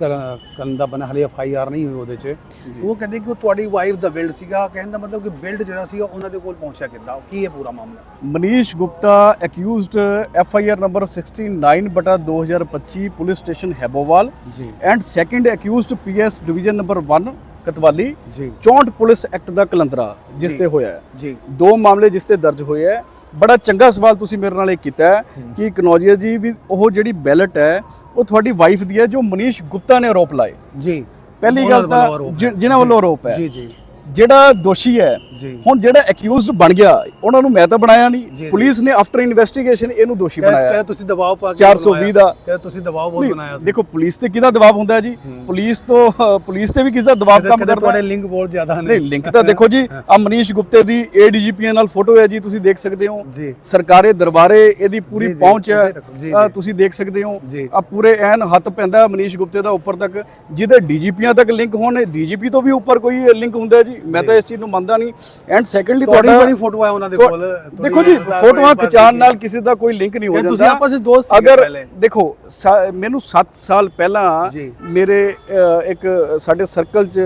Speaker 2: ਕਰਨ- ਦਾ ਬਣਾ ਹਲੇ ਐਫ ਆਈ ਆਰ ਨਹੀਂ ਹੋਈ ਉਹਦੇ 'ਚ। ਉਹ ਕਹਿੰਦੇ ਕਿ ਉਹ ਤੁਹਾਡੀ ਵਾਈਫ ਦਾ ਬੈਲਟ ਸੀਗਾ। ਕਹਿਣ ਦਾ ਮਤਲਬ ਕਿ ਬੈਲਟ ਜਿਹੜਾ ਸੀਗਾ ਉਹਨਾਂ ਦੇ ਕੋਲ ਪਹੁੰਚਿਆ ਕਿੱਦਾਂ? ਕੀ ਹੈ ਪੂਰਾ ਮਾਮਲਾ?
Speaker 1: Manish Gupta accused F I R number 69 ਬਟਾ 2025 police station Haibowal
Speaker 2: ji.
Speaker 1: And second accused PS division number 1 Kotwali
Speaker 2: ji.
Speaker 1: 64 police act ਦਾ ਕਲੰਦਰਾ ਜਿਸ। ਤੇ ਹੋਇਆ ਹੈ।
Speaker 2: ਜੀ।
Speaker 1: ਦੋ ਮਾਮਲੇ ਜਿਸ ਤੇ ਦਰਜ ਹੋਏ ਹੈ। ਬੜਾ ਚੰਗਾ ਸਵਾਲ ਤੁਸੀਂ ਮੇਰੇ ਨਾਲ ਇਹ ਕੀਤਾ ਹੈ ਕਿ ਕਨੌਜੀਆ ਜੀ ਵੀ ਉਹ ਜਿਹੜੀ ਬੈਲਟ ਹੈ ਉਹ ਤੁਹਾਡੀ ਵਾਈਫ ਦੀ ਹੈ ਜੋ ਮਨੀਸ਼ ਗੁਪਤਾ ਨੇ ਆਰੋਪ ਲਾਏ।
Speaker 2: ਜੀ।
Speaker 1: ਪਹਿਲੀ ਗੱਲ ਤਾਂ। ਜਿਨ੍ਹਾਂ ਵੱਲੋਂ ਆਰੋਪ ਹੈ।
Speaker 2: ਜੀ ਜੀ।
Speaker 1: ਜਿਹੜਾ ਦੋਸ਼ੀ ਹੈ ਹੁਣ ਜਿਹੜਾ ਅਕਿਊਜ਼ਡ ਬਣ ਗਿਆ ਉਹਨਾਂ ਨੂੰ ਮੈਂ ਤਾਂ ਬਣਾਇਆ ਨਹੀਂ। ਪੁਲਿਸ ਨੇ ਆਫਟਰ ਇਨਵੈਸਟੀਗੇਸ਼ਨ ਇਹਨੂੰ ਦੋਸ਼ੀ ਬਣਾਇਆ।
Speaker 2: ਕਹਿੰਦੇ ਤੁਸੀਂ ਦਬਾਅ ਪਾ ਕੇ
Speaker 1: 420 ਦਾ।
Speaker 2: ਕਹਿੰਦੇ ਤੁਸੀਂ ਦਬਾਅ ਬਹੁਤ ਬਣਾਇਆ ਸੀ।
Speaker 1: ਦੇਖੋ ਪੁਲਿਸ ਤੇ ਕਿਹਦਾ ਦਬਾਅ ਹੁੰਦਾ ਜੀ? ਪੁਲਿਸ ਤੋਂ ਪੁਲਿਸ ਤੇ ਵੀ ਕਿਸ ਦਾ ਦਬਾਅ
Speaker 2: ਕਹਿੰਦੇ-
Speaker 1: ਕੰਮ
Speaker 2: ਕਹਿੰਦੇ
Speaker 1: ਕਰਦਾ?
Speaker 2: ਤੁਹਾਡੇ। ਲਿੰਕ ਬਹੁਤ ਜ਼ਿਆਦਾ ਨੇ।
Speaker 1: ਨਹੀਂ ਲਿੰਕ ਤਾਂ ਦੇਖੋ ਜੀ ਆ ਮਨੀਸ਼ ਗੁਪਤੇ ਦੀ ਏਡੀਜੀਪੀ ਨਾਲ ਫੋਟੋ ਹੈ ਜੀ ਤੁਸੀਂ ਦੇਖ ਸਕਦੇ ਹੋ। ਸਰਕਾਰੇ ਦਰਬਾਰੇ ਇਹਦੀ ਪੂਰੀ ਪਹੁੰਚ ਹੈ। ਤੁਸੀਂ ਦੇਖ ਸਕਦੇ ਹੋ। ਆ ਪੂਰੇ ਐਨ ਹੱਥ ਪੈਂਦਾ ਮਨੀਸ਼ ਗੁਪਤੇ ਦਾ ਉੱਪਰ ਤੱਕ ਜਿਹਦੇ ਡੀਜੀਪੀਆਂ ਤੱਕ ਲਿੰਕ ਹੋਣ ਡੀਜੀਪੀ ਤੋਂ ਵੀ ਉੱਪਰ ਕੋਈ ਲਿੰਕ ਹੁੰਦਾ ਜੀ। ਮੈਂ ਤਾਂ ਇਸ ਚੀਜ਼ ਨੂੰ ਮੰਨਦਾ ਨਹੀਂ। ਐਂਡ ਸੈਕੰਡਲੀ
Speaker 2: ਤੁਹਾਡੀ ਬੜੀ ਫੋਟੋ ਹੈ ਉਹਨਾਂ ਦੇ ਕੋਲ।
Speaker 1: ਦੇਖੋ ਜੀ ਫੋਟੋਆਂ ਖਿਚਾਉਣ ਨਾਲ ਕਿਸੇ ਦਾ ਕੋਈ ਲਿੰਕ ਨਹੀਂ ਹੋ ਜਾਂਦਾ।
Speaker 2: ਤੁਸੀਂ ਆਪਸ ਵਿੱਚ ਦੋਸਤ ਸੀਗੇ
Speaker 1: ਅਗਰ। ਦੇਖੋ ਸਾ- ਮੈਨੂੰ 7 ਸਾਲ ਪਹਿਲਾਂ। ਮੇਰੇ ਇੱਕ ਸਾਡੇ ਸਰਕਲ 'ਚ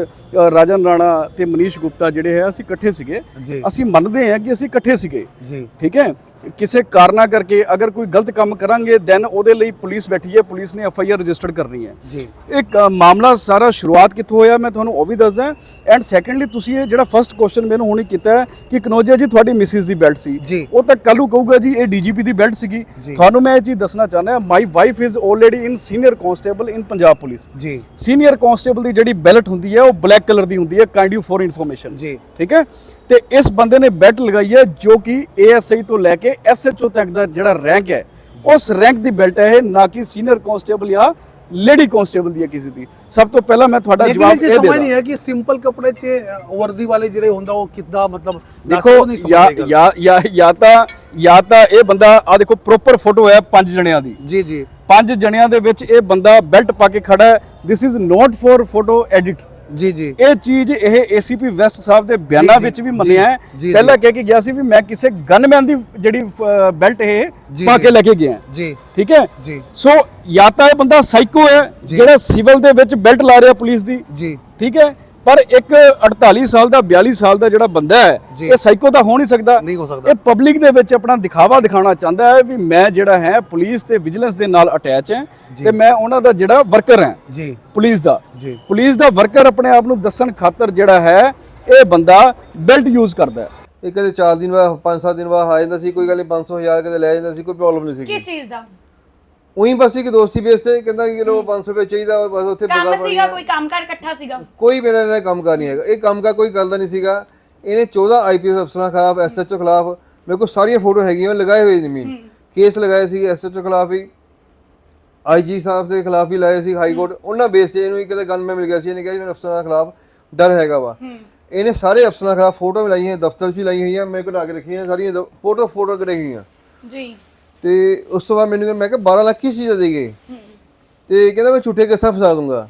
Speaker 1: ਰਾਜਨ ਰਾਣਾ ਤੇ ਮਨੀਸ਼ ਗੁਪਤਾ ਜਿਹੜੇ ਹੈ ਅਸੀਂ ਇਕੱਠੇ ਸੀਗੇ। ਅਸੀਂ ਮੰਨਦੇ ਹਾਂ ਕਿ ਅਸੀਂ ਇਕੱਠੇ ਸੀਗੇ।
Speaker 2: ਜੀ।
Speaker 1: ਠੀਕ ਹੈ? ਕਿਸੇ ਕਾਰਨਾ ਕਰਕੇ ਅਗਰ ਕੋਈ ਗਲਤ ਕੰਮ ਕਰਾਂਗੇ ਦੈਨ ਉਹਦੇ ਲਈ ਪੁਲਿਸ ਬੈਠੀ ਹੈ ਪੁਲਿਸ ਨੇ ਐਫ ਆਈ ਆਰ ਰਜਿਸਟਰਡ ਕਰਨੀ ਹੈ।
Speaker 2: ਜੀ।
Speaker 1: ਇੱਕ ਮਾਮਲਾ ਸਾਰਾ ਸ਼ੁਰੂਆਤ ਕਿੱਥੋਂ ਹੋਇਆ ਮੈਂ ਤੁਹਾਨੂੰ ਉਹ ਵੀ ਦੱਸਦਾ। ਐਂਡ ਸੈਕੰਡਲੀ ਤੁਸੀਂ ਇਹ ਜਿਹੜਾ ਫਰਸਟ ਕੁਐਸਚਨ ਮੈਨੂੰ ਹੁਣੇ ਕੀਤਾ ਹੈ ਕਿ ਕਨੋਜਾ ਜੀ ਤੁਹਾਡੀ ਮਿਸਿਸ ਦੀ ਬੈਲਟ ਸੀ। ਉਹ ਤਾਂ ਕੱਲ ਕਹੂਗਾ ਜੀ ਇਹ ਡੀਜੀਪੀ ਦੀ ਬੈਲਟ ਸੀਗੀ। ਤੁਹਾਨੂੰ ਮੈਂ ਇਹ ਚੀਜ਼ ਦੱਸਣਾ ਚਾਹੁੰਦਾ my wife is already in senior constable in Punjab police
Speaker 2: ji.
Speaker 1: Senior constable ਦੀ ਜਿਹੜੀ ਬੈਲਟ ਹੁੰਦੀ ਹੈ ਉਹ ਬਲੈਕ ਕਲਰ ਦੀ ਹੁੰਦੀ ਹੈ ਕਾਈਂਡ ਯੂ ਫॉर ਇਨਫੋਰਮੇਸ਼ਨ
Speaker 2: ਜੀ।
Speaker 1: ਠੀਕ ਹੈ? ਤੇ ਇਸ ਬੰਦੇ ਨੇ ਬੈਲਟ ਲਗਾਈ ਹੈ ਜੋ ਕਿ ਏਐਸਆਈ ਤੋਂ ਲੈ ਕੇ ਐਸਐਚਓ ਤੱਕ ਦਾ ਜਿਹੜਾ ਰੈਂਕ ਹੈ ਉਸ ਰੈਂਕ ਦੀ ਬੈਲਟ ਹੈ ਇਹ ਨਾ ਕਿ ਸੀਨੀਅਰ ਕਾਂਸਟੇਬਲ ਜਾਂ ਲੇਡੀ ਕਾਂਸਟੇਬਲ ਦੀ ਹੈ ਕਿਸੇ ਦੀ। ਸਭ ਤੋਂ ਪਹਿਲਾਂ ਮੈਂ ਤੁਹਾਡਾ ਜਵਾਬ
Speaker 2: ਇਹ ਸਮਝ
Speaker 1: ਦੇਦਾ
Speaker 2: ਨਹੀਂ ਹੈ ਕਿ ਸਿੰਪਲ ਕੱਪੜੇ 'ਚ ਵਰਦੀ ਵਾਲੇ ਜਿਹੜੇ ਹੁੰਦਾ ਉਹ ਕਿੱਦਾਂ ਮਤਲਬ
Speaker 1: ਦੇਖੋ। ਜਾਂ ਜਾਂ ਜਾਂ ਤਾਂ ਜਾਂ ਤਾਂ ਇਹ ਬੰਦਾ ਆ ਦੇਖੋ ਪ੍ਰੋਪਰ ਫੋਟੋ ਹੈ ਪੰਜ ਜਣਿਆਂ ਦੀ।
Speaker 2: ਜੀ ਜੀ।
Speaker 1: ਪੰਜ ਜਣਿਆਂ ਦੇ ਵਿੱਚ ਇਹ ਬੰਦਾ ਬੈਲਟ ਪਾ ਕੇ ਖੜਾ ਹੈ। This is not for photo edit
Speaker 2: ji ji.
Speaker 1: ਇਹ ਚੀਜ਼ ਇਹ ਏਸੀਪੀ ਵੈਸਟ ਸਾਹਿਬ ਦੇ ਬਿਆਨਾਂ ਵਿੱਚ ਵੀ ਮੰਨਿਆ ਹੈ। ਪਹਿਲਾਂ ਕਹਿ ਕੇ ਗਿਆ ਸੀ ਵੀ ਮੈਂ ਕਿਸੇ ਗਨਮੈਨ ਦੀ ਜਿਹੜੀ ਬੈਲਟ ਇਹ ਪਾ। ਕੇ ਲੈ ਕੇ ਗਿਆ।
Speaker 2: ਜੀ।
Speaker 1: ਠੀਕ ਹੈ?
Speaker 2: ਜੀ।
Speaker 1: ਸੋ ਜਾਂ ਤਾਂ ਇਹ ਬੰਦਾ ਸਾਈਕੋ ਹੈ। ਜਿਹੜਾ ਸਿਵਲ ਦੇ ਵਿੱਚ ਬੈਲਟ ਲਾ ਰਿਹਾ ਪੁਲਿਸ ਦੀ।
Speaker 2: ਜੀ।
Speaker 1: ਠੀਕ ਹੈ? ਪਰ ਇੱਕ 48 ਸਾਲ ਦਾ 42 ਸਾਲ ਦਾ ਜਿਹੜਾ ਬੰਦਾ ਹੈ। ਇਹ ਸਾਈਕੋ ਤਾਂ ਹੋ ਨਹੀਂ ਸਕਦਾ
Speaker 2: ਨਹੀਂ ਹੋ ਸਕਦਾ।
Speaker 1: ਇਹ ਪਬਲਿਕ ਦੇ ਵਿੱਚ ਆਪਣਾ ਦਿਖਾਵਾ ਦਿਖਾਉਣਾ ਚਾਹੁੰਦਾ ਹੈ ਵੀ ਮੈਂ ਜਿਹੜਾ ਹੈ ਪੁਲਿਸ ਤੇ ਵਿਜੀਲੈਂਸ ਦੇ ਨਾਲ ਅਟੈਚ ਹੈ। ਤੇ ਮੈਂ ਉਹਨਾਂ ਦਾ ਜਿਹੜਾ ਵਰਕਰ ਹਾਂ
Speaker 2: ਜੀ
Speaker 1: ਪੁਲਿਸ ਦਾ
Speaker 2: ਜੀ।
Speaker 1: ਪੁਲਿਸ ਦਾ ਵਰਕਰ ਆਪਣੇ ਆਪ ਨੂੰ ਦੱਸਣ ਖਾਤਰ ਜਿਹੜਾ ਹੈ ਇਹ ਬੰਦਾ ਬੈਲਟ ਯੂਜ਼ ਕਰਦਾ ਹੈ
Speaker 3: ਇਹ ਕਦੇ 4 ਦਿਨ ਬਾਅਦ 5-7 ਦਿਨ ਬਾਅਦ ਆ ਜਾਂਦਾ ਸੀ ਕੋਈ ਗੱਲ ਨਹੀਂ 500 ਹਜ਼ਾਰ ਕਦੇ ਲੈ ਜਾਂਦਾ ਸੀ ਕੋਈ ਪ੍ਰੋਬਲਮ ਨਹੀਂ
Speaker 4: ਕੀ
Speaker 3: ਸੀ
Speaker 4: ਚੀਜ਼ ਦਾ
Speaker 3: ਉਹੀ ਬਸ ਇੱਕ ਦੋਸਤੀ ਬੇਸ ਤੇ ਕਹਿੰਦਾ ਕਿ ਲੋ 500 ਰੁਪਏ ਚਾਹੀਦਾ ਬਸ ਉੱਥੇ ਬਗਾ
Speaker 4: ਕੰਮ ਸੀਗਾ ਕੋਈ ਕੰਮਕਾਰ ਇਕੱਠਾ ਸੀਗਾ?
Speaker 3: ਕੋਈ ਮੇਰੇ ਨਾਲ ਕੰਮ ਕਰ ਨਹੀਂ ਹੈਗਾ। ਇਹ ਕੰਮ ਦਾ ਕੋਈ ਗੱਲ ਦਾ ਨਹੀਂ ਸੀਗਾ। ਇਹਨੇ 14 ਆਈਪੀਐਸ ਅਫਸਰਾਂ ਖਿਲਾਫ ਐਸਐਚਓ ਖਿਲਾਫ ਮੇਰੇ ਕੋਲ ਸਾਰੀਆਂ ਫੋਟੋ ਹੈਗੀਆਂ ਲਗਾਏ ਹੋਏ ਜ਼ਮੀਨ। ਕੇਸ ਲਗਾਏ ਸੀ ਐਸਐਚਓ ਖਿਲਾਫ ਵੀ। ਆਈਜੀ ਸਾਹਿਬ ਦੇ ਖਿਲਾਫ ਵੀ ਲਾਏ ਸੀ ਹਾਈ ਕੋਰਟ। ਉਹਨਾਂ ਬੇਸ ਤੇ ਇਹਨੂੰ ਇੱਕ ਤਾਂ ਗਨ ਮੈਂ ਮਿਲ ਗਿਆ ਸੀ ਇਹਨੇ ਕਿਹਾ ਜੀ ਮੈਨੂੰ ਅਫਸਰਾਂ ਖਿਲਾਫ ਡਰ ਹੈਗਾ ਵਾ। ਇਹਨੇ ਸਾਰੇ ਅਫਸਰਾਂ ਖਿਲਾਫ ਫੋਟੋ ਵੀ ਲਾਈਆਂ ਦਫ਼ਤਰ 'ਚ ਵੀ ਲਾਈਆਂ ਹੋਈਆਂ ਮੇਰੇ ਕੋਲ ਲਾ ਕੇ ਰੱਖੀਆਂ ਸਾਰੀਆਂ ਫੋਟੋ ਫੋਟੋ ਗਈਆਂ
Speaker 4: ਜੀ।
Speaker 3: ਤੇ ਉਸ ਤੋਂ ਬਾਅਦ ਮੈਨੂੰ ਕਹਿੰਦਾ- ਮੈਂ ਕਿਹਾ 12 ਲੱਖ ਕਿਸ ਚੀਜ਼ ਦਾ ਦੇਗੇ ਤੇ ਕਹਿੰਦਾ ਮੈਂ ਝੂਠੇ ਕਿਸਾਂ ਫਸਾ ਦੂੰਗਾ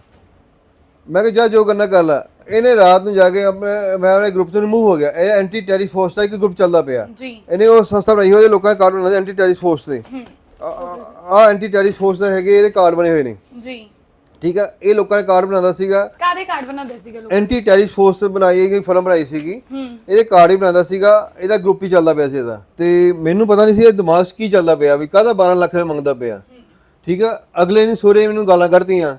Speaker 3: ਮੈਂ ਕਿਹਾ ਜਾ ਜੋ ਕਰਨਾ ਕਰ ਲੈ। ਇਹਨੇ ਰਾਤ ਨੂੰ ਜਾ ਕੇ ਆਪਣੇ ਮੈਂ ਆਪਣੇ ਗਰੁੱਪ ਤੋਂ ਰਿਮੂਵ ਹੋ ਗਿਆ। ਇਹ ਐਂਟੀ ਟੈਰਿਸ ਫੋਰਸ ਦਾ ਇੱਕ ਗਰੁੱਪ ਚੱਲਦਾ ਪਿਆ।
Speaker 4: ਜੀ।
Speaker 3: ਇਹਨੇ ਉਹ ਸੰਸਥਾ ਬਣਾਈ ਹੋਈ ਲੋਕਾਂ ਦੇ ਕਾਰਡ ਬਣਾਉਂਦੇ ਐਂਟੀ ਟੈਰਿਸ ਫੋਰਸ ਦੇ। ਆ ਐਂਟੀ ਟੈਰਿਸ ਫੋਰਸ ਦੇ ਹੈਗੇ ਇਹਦੇ ਕਾਰਡ ਬਣੇ ਹੋਏ ਨੇ।
Speaker 4: ਜੀ।
Speaker 3: ਠੀਕ ਆ? ਇਹ ਲੋਕਾਂ ਨੇ ਕਾਰਡ ਬਣਾਉਂਦਾ ਸੀਗਾ।
Speaker 4: ਕਾਦੇ ਕਾਰਡ ਬਣਾਉਂਦੇ ਸੀਗੇ ਲੋਕ?
Speaker 3: ਐਂਟੀ ਟੈਰਿਸ ਫੋਰਸ ਬਣਾਈ ਗਈ ਫਰਮ ਬਣਾਈ ਸੀਗੀ। ਇਹਦੇ ਕਾਰਡ ਹੀ ਬਣਾਉਂਦਾ ਸੀਗਾ ਇਹਦਾ ਗਰੁੱਪ ਹੀ ਚੱਲਦਾ ਪਿਆ ਸੀ ਇਹਦਾ। ਤੇ ਮੈਨੂੰ ਪਤਾ ਨਹੀਂ ਸੀ ਇਹ ਦਿਮਾਗ ਕੀ ਚੱਲਦਾ ਪਿਆ ਵੀ ਕਾਹਦਾ 12 ਲੱਖ ਰੁਪਏ ਮੰਗਦਾ ਪਿਆ। ਠੀਕ ਆ? ਅਗਲੇ ਨੇ ਸੋਰੇ ਮੈਨੂੰ ਗਾਲਾਂ ਕੱਢਤੀਆਂ।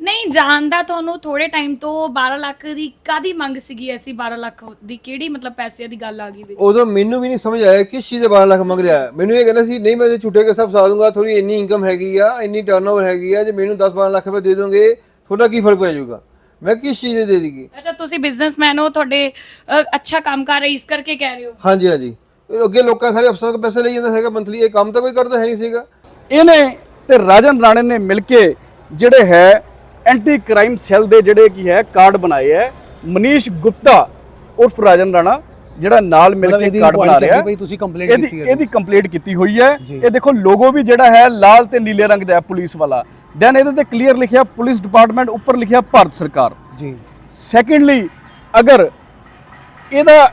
Speaker 4: ਨਹੀਂ ਜਾਣਦਾ ਤੁਹਾਨੂੰ ਥੋੜੇ ਟਾਈਮ ਤੋਂ 12 ਲੱਖ ਦੀ ਕਾਦੀ ਮੰਗ ਸੀਗੀ ਐਸੀ 12 ਲੱਖ ਦੀ? ਕਿਹੜੀ ਮਤਲਬ ਪੈਸਿਆਂ ਦੀ ਗੱਲ ਆ ਗਈ ਵਿੱਚ?
Speaker 3: ਉਦੋਂ ਮੈਨੂੰ ਵੀ ਨਹੀਂ ਸਮਝ ਆਇਆ ਕਿਸ ਚੀਜ਼ ਦੇ 12 ਲੱਖ ਮੰਗ ਰਿਹਾ। ਹੈ। ਮੈਨੂੰ ਇਹ ਕਹਿੰਦਾ ਸੀ ਨਹੀਂ ਮੈਂ ਤੇ ਝੂਠੇ ਕੇ ਸਭ ਫਸਾ ਦੂੰਗਾ ਥੋੜੀ ਇੰਨੀ ਇਨਕਮ ਹੈਗੀ ਆ ਇੰਨੀ ਟਰਨਓਵਰ ਹੈਗੀ ਆ ਜੇ ਮੈਨੂੰ 10 12 ਲੱਖ ਰੁਪਏ ਦੇ ਦੋਗੇ ਤੁਹਾਡਾ ਕੀ ਫ਼ਰਕ ਪੈ ਜਾਊਗਾ? ਮੈਂ ਕਿਸ ਚੀਜ਼ ਦੇ ਦੇ ਦੇਗੀ
Speaker 4: ਅੱਛਾ ਤੁਸੀਂ ਬਿਜ਼ਨਸਮੈਨ ਹੋ ਤੁਹਾਡੇ ਅ, ਅੱਛਾ ਕੰਮ ਕਰ ਰਹੇ ਇਸ ਕਰਕੇ ਕਹਿ ਰਹੇ ਹੋ?
Speaker 3: ਹਾਂਜੀ ਹਾਂਜੀ। ਇਹ ਅੱਗੇ ਲੋਕਾਂ ਸਾਰੇ ਅਫਸਰਾਂ ਤੋਂ ਪੈਸੇ ਲਈ ਜਾਂਦਾ ਹੈਗਾ ਮੰਥਲੀ ਇਹ ਕੰਮ ਤਾਂ ਕੋਈ ਕਰਦਾ ਹੈ ਨਹੀਂ ਸੀਗਾ।
Speaker 1: ਇਹਨੇ ਤੇ ਰਾਜਨ ਰਾਣੇ ਨੇ ਮਿਲ ਕੇ ਜਿਹੜੇ ਹੈ ਐਂਟੀ ਕ੍ਰਾਈਮ ਸੈੱਲ ਦੇ ਜਿਹੜੇ ਕੀ ਹੈ ਕਾਰਡ ਬਣਾਏ ਹੈ। ਮਨੀਸ਼ ਗੁਪਤਾ ਉਰਫ ਰਾਜਨ ਰਾਣਾ ਜਿਹੜਾ ਨਾਲ ਮਿਲ ਕੇ ਕਾਰਡ ਬਣਾ ਰਿਹਾ।
Speaker 2: ਪਈ, ਤੁਸੀਂ
Speaker 1: ਇਹਦੀ-
Speaker 2: ਕੀਤੀ ਹੈ
Speaker 1: ਇਹਦੀ ਕੰਪਲੀਟ ਕੀਤੀ ਹੋਈ ਹੈ। ਇਹ ਦੇਖੋ ਲੋਗੋ ਵੀ ਜਿਹੜਾ ਹੈ ਲਾਲ ਤੇ ਨੀਲੇ ਰੰਗ ਦਾ ਹੈ ਪੁਲਿਸ ਵਾਲਾ। ਦੈਨ ਇਹਦੇ ਤੇ ਕਲੀਅਰ ਲਿਖਿਆ ਪੁਲਿਸ ਡਿਪਾਰਟਮੈਂਟ ਉੱਪਰ ਲਿਖਿਆ ਭਾਰਤ ਸਰਕਾਰ।
Speaker 2: ਜੀ।
Speaker 1: ਸੈਕੰਡਲੀ ਅਗਰ ਇਹਦਾ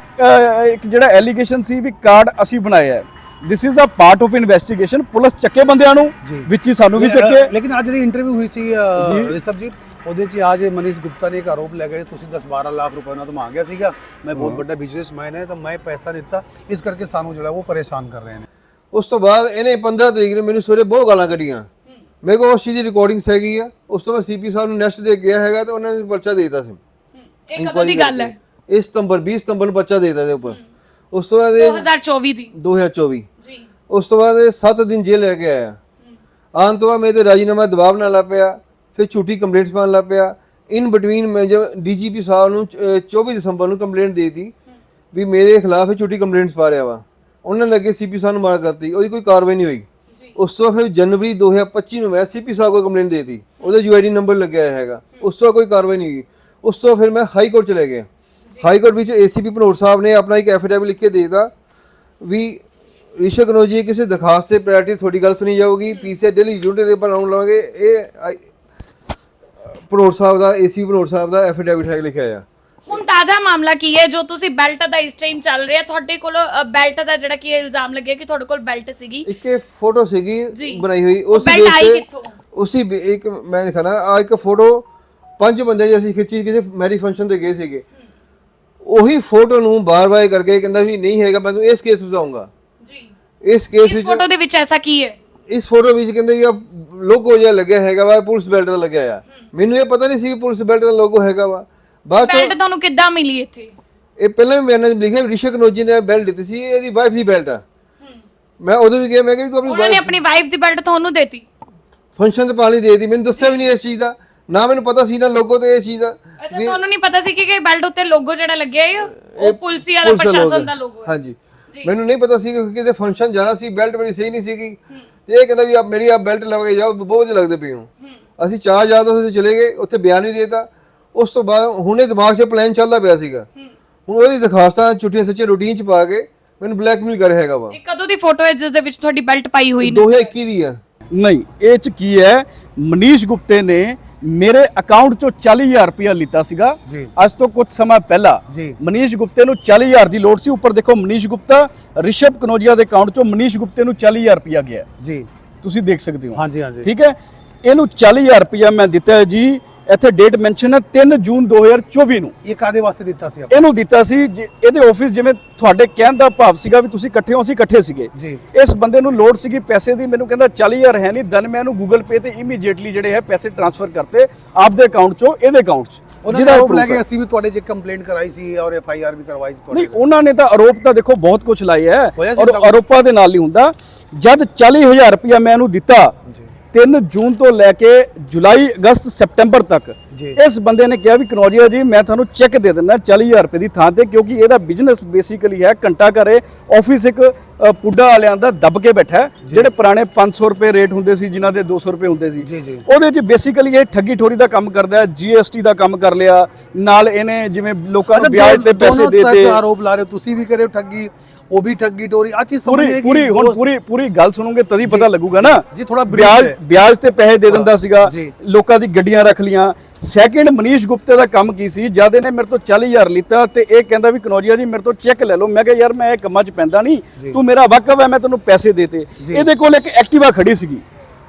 Speaker 1: ਇੱਕ ਜਿਹੜਾ ਐਲੀਗੇਸ਼ਨ ਸੀ ਵੀ ਕਾਰਡ ਅਸੀਂ ਬਣਾਇਆ ਹੈ this is the part of investigation police ਚੱਕੇ ਬੰਦਿਆਂ ਨੂੰ। ਵਿੱਚ ਹੀ ਸਾਨੂੰ ਵੀ ਚੱਕੇ।
Speaker 2: ਲੇਕਿਨ ਅੱਜ ਜਿਹੜੀ ਇੰਟਰਵਿਊ ਹੋਈ ਸੀ ਰਿਸਬ ਜੀ। ਉਹਦੇ 'ਚ ਅੱਜ ਮਨੀਸ਼ ਗੁਪਤਾ ਨੇ ਇੱਕ ਆਰੋਪ ਲਗਾਇਆ ਤੁਸੀਂ 10 12 ਲੱਖ ਰੁਪਏ ਉਹਨਾਂ ਤੋਂ ਮੰਗਿਆ ਸੀਗਾ। ਮੈਂ ਬਹੁਤ ਵੱਡਾ ਬਿਜ਼ਨਸਮੈਨ ਹੈ ਤਾਂ ਮੈਂ ਪੈਸਾ ਦਿੱਤਾ। ਇਸ ਕਰਕੇ ਸਾਨੂੰ ਜਿਹੜਾ ਉਹ ਪਰੇਸ਼ਾਨ ਕਰ ਰਹੇ ਨੇ।
Speaker 3: ਉਸ ਤੋਂ ਬਾਅਦ ਇਹਨੇ 15 ਤਰੀਕ ਨੂੰ ਮੈਨੂੰ ਸਵੇਰੇ ਬਹੁਤ ਗਾਲਾਂ ਕੱਢੀਆਂ। ਮੇਰੇ ਕੋਲ ਉਸ ਚੀਜ਼ ਦੀ ਰਿਕਾਰਡਿੰਗਸ ਹੈਗੀ ਆ। ਉਸ ਤੋਂ ਬਾਅਦ ਸੀਪੀ ਸਾਹਿਬ ਨੂੰ ਨੈਕਸਟ ਡੇ ਗਿਆ ਹੈਗਾ ਤੇ ਉਹਨਾਂ ਨੇ ਪਰਚਾ ਦੇ ਦਿੱਤਾ ਸੀ।
Speaker 4: ਇਹ ਕਦੋਂ ਦੀ ਗੱਲ ਹੈ?
Speaker 3: ਇਹ ਸਤੰਬਰ 20 ਸਤੰਬਰ ਨੂੰ ਪਰਚਾ ਦੇ ਦਿੱਤਾ ਇਹਦੇ ਉੱਪਰ। ਉਸ ਤੋਂ ਬਾਅਦ ਇਹ
Speaker 4: 2024 ਦੀ।
Speaker 3: 2024
Speaker 4: ਜੀ।
Speaker 3: ਉਸ ਤੋਂ ਬਾਅਦ ਇਹ 7 ਦਿਨ ਜੇਲ੍ਹ ਲੈ ਕੇ ਆਇਆ। ਆਉਣ ਤੋਂ ਬਾਅਦ ਮੇਰੇ ਤੇ ਰਾਜੀਨਾਮਾ ਦਬਾਅ ਨਾਲ ਲਾ ਪਿਆ। ਫਿਰ ਝੂਠੀ ਕੰਪਲੇਂਟਸ ਪਾਉਣ ਲੱਗ ਪਿਆ। ਇਨ ਬਿਟਵੀਨ ਮੈਂ ਜਦ ਡੀਜੀਪੀ ਸਾਹਿਬ ਨੂੰ ਅਹ, 24 ਦਸੰਬਰ ਨੂੰ ਕੰਪਲੇਂਟ ਦੇ ਦਿੱਤੀ ਵੀ ਮੇਰੇ ਖਿਲਾਫ ਇਹ ਝੂਠੀ ਕੰਪਲੇਂਟਸ ਪਾ ਰਿਹਾ ਵਾ। ਉਹਨਾਂ ਲੱਗੇ ਸੀਪੀ ਸਾਹਿਬ ਨੂੰ ਮਾਰ ਕਰਤੀ। ਉਹਦੀ ਕੋਈ ਕਾਰਵਾਈ ਨਹੀਂ ਹੋਈ। ਉਸ ਤੋਂ ਫਿਰ ਜਨਵਰੀ 2025 ਨੂੰ ਮੈਂ ਸੀਪੀ ਸਾਹਿਬ ਕੋਲ ਕੰਪਲੇਂਟ ਦੇ ਦਿੱਤੀ। ਉਹਦਾ ਯੂਆਈਡੀ ਨੰਬਰ ਲੱਗਿਆ ਹੈਗਾ। ਉਸ ਤੋਂ ਕੋਈ ਕਾਰਵਾਈ ਨਹੀਂ ਹੋਈ। ਉਸ ਤੋਂ ਫਿਰ ਮੈਂ ਹਾਈ ਕੋਰਟ ਚਲੇ ਗਿਆ। ਹਾਈ ਕੋਰਟ ਵਿੱਚ ਏਸੀਪੀ ਭਨੋਟ ਸਾਹਿਬ ਨੇ ਆਪਣਾ ਇੱਕ ਐਫੀਡੇਵਿਟ ਲਿਖ ਕੇ ਦੇ ਦਿੱਤਾ ਵੀ ਰਿਸ਼ਕ ਨੋਜੀ ਕਿਸੇ ਦਰਖਾਸਤ ਤੇ ਪ੍ਰਾਇੋਰਟੀ ਤੁਹਾਡੀ ਗੱਲ ਸੁਣੀ ਜਾਊਗੀ ਪੀਸੇ ਡੇਲੀ ਯੂਨਿਟ ਦੇ ਬਣਾਉਣ ਲਵਾਂਗੇ। ਇਹ ਭਨੋਟ ਸਾਹਿਬ ਦਾ ਏਸੀ ਭਨੋਟ ਸਾਹਿਬ ਦਾ ਐਫੀਡੇਵਿਟ ਹੈ ਲਿਖਿਆ ਆ।
Speaker 4: ਹੁਣ ਤਾਜ਼ਾ ਮਾਮਲਾ ਕੀ ਹੈ? ਜੋ ਤੁਸੀਂ ਬੈਲਟ ਦਾ ਇਸ ਟਾਈਮ ਚੱਲ ਰਿਹਾ ਤੁਹਾਡੇ ਕੋਲ ਬੈਲਟ ਦਾ ਜਿਹੜਾ ਕੀ ਇਲਜ਼ਾਮ ਲੱਗਿਆ ਕਿ ਤੁਹਾਡੇ ਕੋਲ ਬੈਲਟ ਸੀਗੀ?
Speaker 3: ਇੱਕ ਫੋਟੋ ਸੀਗੀ। ਬਣਾਈ ਹੋਈ। ਉਸ
Speaker 4: belt
Speaker 3: ਬੇਸ
Speaker 4: ਆਈ
Speaker 3: ਤੇ
Speaker 4: ਕਿੱਥੋਂ?
Speaker 3: ਉਸੇ ਇੱਕ ਮੈਂ ਦਿਖਾਣਾ ਆ ਇੱਕ ਫੋਟੋ ਪੰਜ ਬੰਦੇ ਜੀ ਅਸੀਂ ਖਿੱਚੀ ਕਿਸੇ ਮੈਰੀ ਫੰਕਸ਼ਨ ਤੇ ਗਏ ਸੀਗੇ। ਉਹੀ ਫੋਟੋ ਨੂੰ ਬਾਰ-ਬਾਰ ਕਰਕੇ ਕਹਿੰਦਾ ਵੀ ਨਹੀਂ ਹੈਗਾ ਮੈਂ ਤੈਨੂੰ ਇਸ ਕੇਸ ਫਸਾਉਂਗਾ
Speaker 4: ਜੀ।
Speaker 3: ਇਸ ਕੇਸ
Speaker 4: ਇਸ
Speaker 3: ਵਿੱਚ
Speaker 4: ਫੋਟੋ ਦੇ ਵਿੱਚ ਐਸਾ ਕੀ ਹੈ?
Speaker 3: ਇਸ ਫੋਟੋ ਵਿੱਚ ਕਹਿੰਦੇ ਵੀ ਆ ਲੋਗੋ ਜਿਹਾ ਲੱਗਿਆ ਹੈਗਾ ਵਾ ਪੁਲਿਸ ਬੈਲਟ ਦਾ ਲੱਗਿਆ ਆ। ਮੈਨੂੰ ਇਹ ਪਤਾ ਨਹੀਂ ਸੀ ਕਿ ਪੁਲਿਸ ਬੈਲਟ ਦਾ ਲੋਗੋ ਹੈਗਾ ਵਾ। ਬਾਅਦ ਚੋਂ
Speaker 4: ਬੈਲਟ ਤੁਹਾਨੂੰ ਕਿੱਦਾਂ ਮਿਲੀ ਇੱਥੇ?
Speaker 3: ਇਹ ਪਹਿਲਾਂ ਵੀ ਮੈਨੇ ਲਿਖਿਆ ਵੀ ਰਿਸ਼ਕ ਨੋਜੀ ਨੇ ਬੈਲਟ ਦਿੱਤੀ ਸੀ ਇਹ ਇਹਦੀ ਵਾਈਫ ਦੀ ਬੈਲਟ ਆ। ਮੈਂ ਉਦੋਂ ਵੀ ਕਿਹਾ ਮੈਂ ਕਿਹਾ ਵੀ ਤੂੰ ਆਪਣੀ
Speaker 4: ਉਹਨਾਂ ਨੇ ਆਪਣੀ ਵਾਈਫ ਦੀ ਬੈਲਟ ਤੁਹਾਨੂੰ ਦੇਤੀ?
Speaker 3: ਫੰਕਸ਼ਨ ਤੇ ਪਾਣੀ ਦੇ ਦਿੱਤੀ ਮੈਨੂੰ ਦੱਸਿਆ ਵੀ ਨਹੀਂ ਇਸ ਚੀਜ਼ ਦਾ। ਨਾ ਮੈਨੂੰ ਪਤਾ ਸੀ ਨਾ ਲੋਗੋ ਤੇ ਇਸ ਚੀਜ਼ ਦਾ
Speaker 4: ਅੱਛਾ ਤੁਹਾਨੂੰ ਨਹੀਂ ਪਤਾ ਸੀ ਕਿ ਕਿ ਬੈਲਟ ਉੱਤੇ ਲੋਗੋ ਜਿਹੜਾ ਲੱਗਿਆ ਹੈ ਉਹ ਪੁਲਿਸੀਆ ਦਾ
Speaker 3: ਪੁਲਿਸ logo
Speaker 4: ਪ੍ਰਸ਼ਾਸਨ ਦਾ ਲੋਗੋ ਹੈ।
Speaker 3: ਹਾਂਜੀ। ਮੈਨੂੰ ਨਹੀਂ ਪਤਾ ਸੀ ਕਿ ਕਿਤੇ ਫੰਕਸ਼ਨ ਜਾਣਾ ਸੀ ਬੈਲਟ ਮੇਰੀ ਸਹੀ ਨਹੀਂ ਸੀਗੀ। ਤੇ ਇਹ ਕਹਿੰਦਾ ਵੀ ਆਪ ਮੇਰੀ ਆਪ ਬੈਲਟ ਲਵਾ ਕੇ ਜਾਓ ਬਹੁਤ ਲੱਗਦੇ ਪਏ ਹੋ। ਅਸੀਂ ਚਾਰ ਯਾਦ ਉਸ ਚਲੇ ਗਏ ਉੱਥੇ ਬਿਆਨ ਨਹੀਂ ਦੇਤਾ। ਉਸ ਤੋਂ ਬਾਅਦ ਹੁਣੇ ਦਿਮਾਗ 'ਚ ਪਲਾਨ ਚੱਲਦਾ ਪਿਆ ਸੀਗਾ। ਹੁਣ ਉਹਦੀ ਦਰਖਾਸਤਾਂ ਛੁੱਟੀਆਂ ਸੱਚੇ ਰੂਟੀਨ 'ਚ ਪਾ ਕੇ ਮੈਨੂੰ ਬਲੈਕਮੇਲ ਕਰ ਰਿਹਾ ਹੈਗਾ ਵਾ।
Speaker 4: ਇਹ ਕਦੋਂ ਦੀ ਫੋਟੋ ਹੈ ਜਿਸ ਦੇ ਵਿੱਚ ਤੁਹਾਡੀ ਬੈਲਟ ਪਾਈ ਹੋਈ ਨੇ?
Speaker 3: 2021 ਦੀ ਆ।
Speaker 1: ਨਹੀਂ ਇਹ ਚ ਕੀ ਹੈ? ਮਨੀਸ਼ ਗੁਪਤੇ ਨੇ ਮੇਰੇ ਅਕਾਊਂਟ ਚੋਂ 40000 ਰੁਪਇਆ ਲਿੱਤਾ ਸੀਗਾ। ਅੱਜ ਤੋਂ ਕੁਝ ਸਮਾਂ ਪਹਿਲਾਂ
Speaker 2: ਜੀ।
Speaker 1: ਮਨੀਸ਼ ਗੁਪਤੇ ਨੂੰ 40000 ਦੀ ਲੋੜ ਸੀ। ਉੱਪਰ ਦੇਖੋ ਮਨੀਸ਼ ਗੁਪਤਾ ਰਿਸ਼ਭ ਕਨੋਜੀਆ ਦੇ ਅਕਾਊਂਟ ਚੋਂ ਮਨੀਸ਼ ਗੁਪਤੇ ਨੂੰ 40000 ਰੁਪਇਆ ਗਿਆ।
Speaker 2: ਜੀ।
Speaker 1: ਤੁਸੀਂ ਦੇਖ ਸਕਦੇ ਹੋ।
Speaker 2: ਹਾਂਜੀ ਹਾਂਜੀ।
Speaker 1: ਠੀਕ ਹੈ? ਇਹਨੂੰ 40000 ਰੁਪਇਆ ਮੈਂ ਦਿੱਤਾ ਜੀ। ਇੱਥੇ ਡੇਟ ਮੈਂਸ਼ਨ ਹੈ 3 ਜੂਨ 2024 ਨੂੰ।
Speaker 2: ਇਹ ਕਾਦੇ ਵਾਸਤੇ ਦਿੱਤਾ ਸੀ
Speaker 1: ਇਹਨੂੰ ਦਿੱਤਾ ਸੀ ਇਹਦੇ ਆਫਿਸ ਜਿਵੇਂ ਤੁਹਾਡੇ ਕਹਿਣ ਦਾ ਭਾਵ ਸੀਗਾ ਵੀ ਤੁਸੀਂ ਇਕੱਠੇ ਹੋ ਅਸੀਂ ਇਕੱਠੇ ਸੀਗੇ। ਇਸ ਬੰਦੇ ਨੂੰ ਲੋੜ ਸੀਗੀ ਪੈਸੇ ਦੀ ਮੈਨੂੰ ਕਹਿੰਦਾ 40000 ਹੈ ਨਹੀਂ ਦਨ ਮੈਂ ਇਹਨੂੰ ਗੂਗਲ ਪੇ ਤੇ ਇਮੀਡੀਏਟਲੀ ਜਿਹੜੇ ਹੈ ਪੈਸੇ ਟ੍ਰਾਂਸਫਰ ਕਰਤੇ ਆਪਦੇ ਅਕਾਊਂਟ ਚੋਂ ਇਹਦੇ ਅਕਾਊਂਟ 'ਚ ਜਿਹਦਾ
Speaker 2: ਆਰੋਪ
Speaker 1: proof
Speaker 2: ਲੈ ਕੇ
Speaker 1: ਹੈ।
Speaker 2: ਅਸੀਂ ਵੀ ਤੁਹਾਡੇ ਜੇ ਕੰਪਲੇਂਟ ਕਰਾਈ ਸੀ ਔਰ ਐਫ ਆਈ ਆਰ ਵੀ ਕਰਵਾਈ ਸੀ ਤੁਹਾਡੇ
Speaker 1: ਨਹੀਂ ਉਹਨਾਂ ਨੇ ਤਾਂ ਆਰੋਪ ਤਾਂ ਦੇਖੋ ਬਹੁਤ ਕੁਝ ਲਾਏ ਹੈ ਔਰ ਆਰੋਪਾਂ ਦੇ ਨਾਲ ਨਹੀਂ ਹੁੰਦਾ। ਜਦ 40000 ਰੁਪਇਆ ਮੈਂ ਇਹਨੂੰ ਦਿੱਤਾ 3 ਜੂਨ ਤੋਂ ਲੈ ਕੇ ਜੁਲਾਈ ਅਗਸਤ ਸਪਟੈਂਬਰ ਤੱਕ। ਇਸ ਬੰਦੇ ਨੇ ਕਿਹਾ ਵੀ ਕਨੌਜੀਆ ਜੀ ਮੈਂ ਤੁਹਾਨੂੰ ਚੈੱਕ ਦੇ ਦਿੰਦਾ 40000 ਰੁਪਏ ਦੀ ਥਾਂ ਤੇ ਕਿਉਂਕਿ ਇਹਦਾ ਬਿਜ਼ਨਸ ਬੇਸਿਕਲੀ ਹੈ ਘੰਟਾ ਘਰੇ ਆਫਿਸ ਇੱਕ ਪੁੱਡਾ ਵਾਲਿਆਂ ਦਾ ਦੱਬ ਕੇ ਬੈਠਾ ਜਿਹੜੇ ਪੁਰਾਣੇ 500 ਰੁਪਏ ਰੇਟ ਹੁੰਦੇ ਸੀ ਜਿਨ੍ਹਾਂ ਦੇ 200 ਰੁਪਏ ਹੁੰਦੇ ਸੀ। ਉਹਦੇ 'ਚ ਬੇਸਿਕਲੀ ਇਹ ਠੱਗੀ ਠੋਰੀ ਦਾ ਕੰਮ ਕਰਦਾ ਹੈ ਜੀਐਸਟੀ ਦਾ ਕੰਮ ਕਰ ਲਿਆ ਨਾਲ ਇਹਨੇ ਜਿਵੇਂ ਲੋਕਾਂ ਨੂੰ ਵਿਆਜ ਤੇ ਪੈਸੇ ਦੇ
Speaker 2: ਦੇ
Speaker 1: ਦੇ
Speaker 2: ਆਰੋਪ ਲਾ ਰਹੇ ਹੋ ਤੁਸੀਂ ਵੀ ਕਰੇ ਠੱਗੀ ਉਹ ਵੀ ਠੱਗੀ ਟੋਰੀ ਆ ਚੀਜ਼ ਸਮਝ ਨਹੀਂ
Speaker 1: ਪੂਰੀ ਹੁਣ ਪੂਰੀ ਪੂਰੀ ਗੱਲ ਸੁਣੋਗੇ ਤਦੀ ਪਤਾ ਲੱਗੂਗਾ ਨਾ।
Speaker 2: ਜੀ, ਥੋੜਾ
Speaker 1: ਵਿਆਜ। ਵਿਆਜ ਤੇ ਪੈਸੇ ਦੇ ਦਿੰਦਾ ਸੀਗਾ। ਲੋਕਾਂ ਦੀ ਗੱਡੀਆਂ ਰੱਖ ਲੀਆਂ। ਸੈਕਿੰਡ ਮਨੀਸ਼ ਗੁਪਤੇ ਦਾ ਕੰਮ ਕੀ ਸੀ? ਜਦ ਇਹਨੇ ਮੇਰੇ ਤੋਂ 40000 ਲਿੱਤਾ ਤੇ ਇਹ ਕਹਿੰਦਾ ਵੀ ਕਨੌਜੀਆ ਜੀ ਮੇਰੇ ਤੋਂ ਚੈੱਕ ਲੈ ਲਓ। ਮੈਂ ਕਿਹਾ ਯਾਰ ਮੈਂ ਇਹ ਕੰਮਾਂ 'ਚ ਪੈਂਦਾ ਨਹੀਂ। ਤੂੰ ਮੇਰਾ ਵਾਕਫ ਹੈ ਮੈਂ ਤੈਨੂੰ ਪੈਸੇ ਦੇਤੇ ਇਹਦੇ ਕੋਲ ਇੱਕ ਐਕਟਿਵਾ ਖੜੀ ਸੀਗੀ।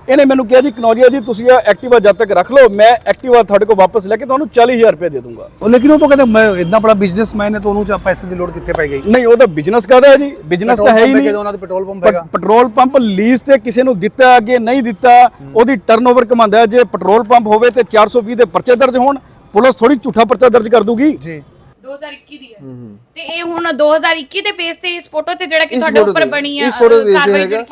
Speaker 1: ਇਹਨੇ ਮੈਨੂੰ ਕਿਹਾ ਜੀ ਕਨੌਜੀਆ ਜੀ ਤੁਸੀਂ ਇਹ ਐਕਟਿਵਾ ਜਦ ਤੱਕ ਰੱਖ ਲਓ ਮੈਂ ਐਕਟਿਵਾ ਤੁਹਾਡੇ ਕੋਲ ਵਾਪਸ ਲੈ ਕੇ ਤੁਹਾਨੂੰ 40000 ਰੁਪਏ ਦੇ ਦੂੰਗਾ।
Speaker 2: ਉਹ ਲੇਕਿਨ ਉਹ ਤਾਂ ਕਹਿੰਦੇ ਮੈਂ ਇतना ਬੜਾ ਬਿਜ਼ਨਸਮੈਨ ਹੈ ਤਾਂ ਉਹਨੂੰ ਚਾ ਪੈਸੇ ਦੀ ਲੋੜ ਕਿੱਥੇ ਪੈ ਗਈ?
Speaker 1: ਨਹੀਂ ਉਹ ਤਾਂ ਬਿਜ਼ਨਸ ਕਰਦਾ ਹੈ ਜੀ? ਬਿਜ਼ਨਸ ਤਾਂ ਹੈ ਹੀ ਨਹੀਂ।
Speaker 2: ਉਹਨਾਂ ਦਾ ਪੈਟਰੋਲ ਪੰਪ ਹੈਗਾ।
Speaker 1: ਪੈਟਰੋਲ ਪੰਪ ਲੀਜ਼ ਤੇ ਕਿਸੇ ਨੂੰ ਦਿੱਤਾ ਅੱਗੇ ਨਹੀਂ ਦਿੱਤਾ ਉਹਦੀ ਟਰਨਓਵਰ ਕਮਾਉਂਦਾ। ਜੇ ਪੈਟਰੋਲ ਪੰਪ ਹੋਵੇ ਤੇ 420 ਦੇ ਪਰਚੇ ਦਰਜ ਹੋਣ ਪੁਲਿਸ ਥੋੜੀ ਝੂਠਾ ਪਰਚਾ ਦਰਜ ਕਰ ਦੂਗੀ।
Speaker 2: ਜੀ।
Speaker 4: 2021 ਦੀ ਹੈ। ਤੇ ਇਹ ਹੁਣ 2021 ਦੇ ਬੇਸ ਤੇ ਇਸ ਫੋਟੋ ਤੇ ਜਿਹੜਾ ਕਿ ਤੁਹਾਡੇ ਉੱਪਰ ਬਣੀ ਹੈ
Speaker 3: ਇਸ ਫੋਟੋ ਬੇਸ ਤੇ ਹੈਗਾ।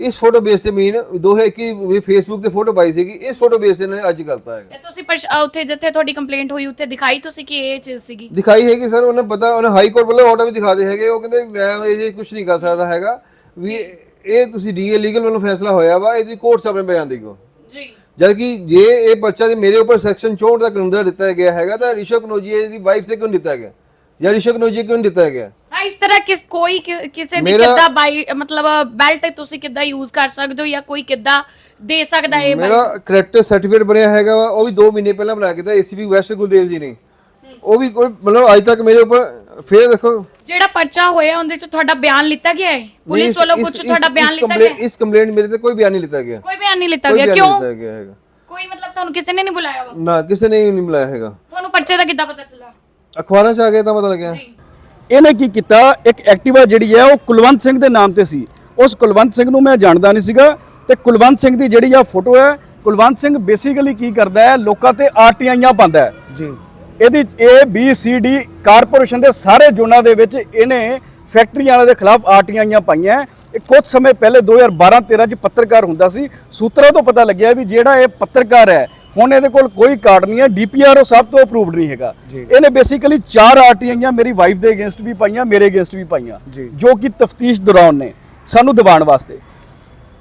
Speaker 3: ਇਸ ਫੋਟੋ ਬੇਸ ਤੇ ਮੀਨ 2021 ਫੇਸਬੁੱਕ ਤੇ ਫੋਟੋ ਪਾਈ ਸੀਗੀ ਇਸ ਫੋਟੋ ਬੇਸ ਤੇ ਇਹਨਾਂ ਨੇ ਅੱਜ ਕਰਤਾ ਹੈਗਾ।
Speaker 4: ਤੇ ਤੁਸੀਂ ਉੱਥੇ ਜਿੱਥੇ ਤੁਹਾਡੀ ਕੰਪਲੇਂਟ ਹੋਈ ਉੱਥੇ ਦਿਖਾਈ ਤੁਸੀਂ ਕਿ ਇਹ ਚੀਜ਼ ਸੀਗੀ?
Speaker 3: ਦਿਖਾਈ ਹੈਗੀ ਸਰ ਉਹਨਾਂ ਪਤਾ ਉਹਨਾਂ ਹਾਈ ਕੋਰਟ ਵੱਲੋਂ ਆਰਡਰ ਵੀ ਦਿਖਾ ਦੇ ਹੈਗੇ ਉਹ ਕਹਿੰਦੇ ਵੀ ਮੈਂ ਇਹ ਜੇ ਕੁਝ ਨਹੀਂ ਕਰ ਸਕਦਾ ਹੈਗਾ ਵੀ ਇਹ ਤੁਸੀਂ ਡੀਏ ਲੀਗਲ ਵੱਲੋਂ ਫੈਸਲਾ ਹੋਇਆ ਵਾ ਇਹਦੀ ਕੋਰਟ ਸਾਹਮਣੇ ਬਿਆਨ ਦਿਓ
Speaker 4: ਜੀ
Speaker 3: ਜਦ ਕਿ ਜੇ ਇਹ ਬੱਚਾ ਜੇ ਮੇਰੇ ਉੱਪਰ ਸੈਕਸ਼ਨ 64 ਦਾ ਕਾਨੂੰਨ ਦਿੱਤਾ ਗਿਆ ਹੈਗਾ ਤਾਂ ਰਿਸ਼ਵ ਕਨੋਜੀ ਦੀ ਵਾਈਫ ਤੇ ਕਿਉਂ ਦਿੱਤਾ ਗਿਆ? ਜਾਂ ਰਿਸ਼ਵ ਕਨੋਜੀ ਕਿਉਂ ਦਿੱਤਾ ਗਿਆ?
Speaker 4: ਹਾਂ ਇਸ ਤਰ੍ਹਾਂ ਕਿਸ ਕੋਈ ਕਿਸੇ ਦੀ
Speaker 3: ਮੇਰਾ-
Speaker 4: ਕਿੱਦਾਂ ਬਾਈ ਮਤਲਬ ਬੈਲਟ ਤੁਸੀਂ ਕਿੱਦਾਂ ਯੂਜ਼ ਕਰ ਸਕਦੇ ਹੋ ਜਾਂ ਕੋਈ ਕਿੱਦਾਂ ਦੇ ਸਕਦਾ ਇਹ
Speaker 3: ਮੇਰਾ ਕਰੈਕਟਰ ਸਰਟੀਫਿਕੇਟ ਬਣਿਆ ਹੈਗਾ ਵਾ ਉਹ ਵੀ 2 ਮਹੀਨੇ ਪਹਿਲਾਂ ਬਣਾ ਕੇ ਦਿੱਤਾ ਏਸੀਪੀ ਵੈਸਟ ਗੁਲਦੇਵ ਜੀ ਨੇ। ਉਹ ਵੀ ਕੋਈ ਮਤਲਬ ਅੱਜ ਤੱਕ ਮੇਰੇ ਉੱਪਰ ਫੇਰ ਦੇਖੋ
Speaker 4: ਜਿਹੜਾ ਪਰਚਾ ਹੋਇਆ ਉਹਦੇ ਚ ਤੁਹਾਡਾ ਬਿਆਨ ਲਿੱਤਾ ਗਿਆ ਹੈ? ਪੁਲਿਸ ਵੱਲੋਂ ਕੁਝ ਤੁਹਾਡਾ ਬਿਆਨ ਲਿੱਤਾ ਗਿਆ?
Speaker 3: ਇਸ ਕੰਪਲੇਂਟ ਮੇਰੇ ਤੇ ਕੋਈ ਬਿਆਨ ਨਹੀਂ ਲਿੱਤਾ ਗਿਆ।
Speaker 4: ਕੋਈ ਬਿਆਨ ਨਹੀਂ ਲਿੱਤਾ ਗਿਆ ਕਿਉਂ? ਕੋਈ ਮਤਲਬ ਤੁਹਾਨੂੰ ਕਿਸੇ ਨੇ ਨਹੀਂ ਬੁਲਾਇਆ ਵਾ?
Speaker 3: ਨਾ ਕਿਸੇ ਨੇ ਨਹੀਂ ਬੁਲਾਇਆ ਹੈਗਾ।
Speaker 4: ਤੁਹਾਨੂੰ ਪਰਚੇ ਦਾ ਕਿੱਦਾਂ ਪਤਾ ਚੱਲਾ
Speaker 3: ਅਖਬਾਰਾਂ 'ਚ ਆ ਗਿਆ ਤਾਂ ਪਤਾ ਲੱਗਿਆ।
Speaker 4: ਜੀ।
Speaker 1: ਇਹਨੇ ਕੀ ਕੀਤਾ? ਇੱਕ ਐਕਟਿਵਾ ਜਿਹੜੀ ਹੈ ਉਹ ਕੁਲਵੰਤ ਸਿੰਘ ਦੇ ਨਾਮ ਤੇ ਸੀ। ਉਸ ਕੁਲਵੰਤ ਸਿੰਘ ਨੂੰ ਮੈਂ ਜਾਣਦਾ ਨਹੀਂ ਸੀਗਾ ਤੇ ਕੁਲਵੰਤ ਸਿੰਘ ਦੀ ਜਿਹੜੀ ਆ ਫੋਟੋ ਹੈ ਕੁਲਵੰਤ ਸਿੰਘ ਬੇਸਿਕਲੀ ਕੀ ਕਰਦਾ ਹੈ? ਲੋਕਾਂ ਤੇ ਆਰਟੀਆਈਆਂ ਪਾਉਂਦਾ ਹੈ।
Speaker 2: ਜੀ।
Speaker 1: ਇਹਦੀ A B C D corporation ਦੇ ਸਾਰੇ ਜ਼ੋਨਾਂ ਦੇ ਵਿੱਚ ਇਹਨੇ ਫੈਕਟਰੀਆਂ ਵਾਲੇ ਦੇ ਖਿਲਾਫ ਆਰਟੀਆਈਆਂ ਪਾਈਆਂ। ਇਹ ਕੁਝ ਸਮੇਂ ਪਹਿਲੇ 2012-13 ਚ ਪੱਤਰਕਾਰ ਹੁੰਦਾ ਸੀ ਸੂਤਰਾਂ ਤੋਂ ਪਤਾ ਲੱਗਿਆ ਵੀ ਜਿਹੜਾ ਇਹ ਪੱਤਰਕਾਰ ਹੈ ਹੁਣ ਇਹਦੇ ਕੋਲ ਕੋਈ ਕਾਰਡ ਨਹੀਂ ਹੈ ਡੀਪੀਆਰ ਉਹ ਸਭ ਤੋਂ ਅਪਰੂਵਡ ਨਹੀਂ ਹੈਗਾ ਇਹਨੇ ਬੇਸਿਕਲੀ ਚਾਰ ਆਰਟੀਆਈਆਂ ਮੇਰੀ ਵਾਈਫ ਦੇ ਅਗੇਂਸਟ ਵੀ ਪਾਈਆਂ ਮੇਰੇ ਅਗੇਂਸਟ ਵੀ ਪਾਈਆਂ
Speaker 2: ਜੀ।
Speaker 1: ਜੋ ਕਿ ਤਫਤੀਸ਼ ਦੌਰਾਨ ਨੇ ਸਾਨੂੰ ਦਬਾਉਣ ਵਾਸਤੇ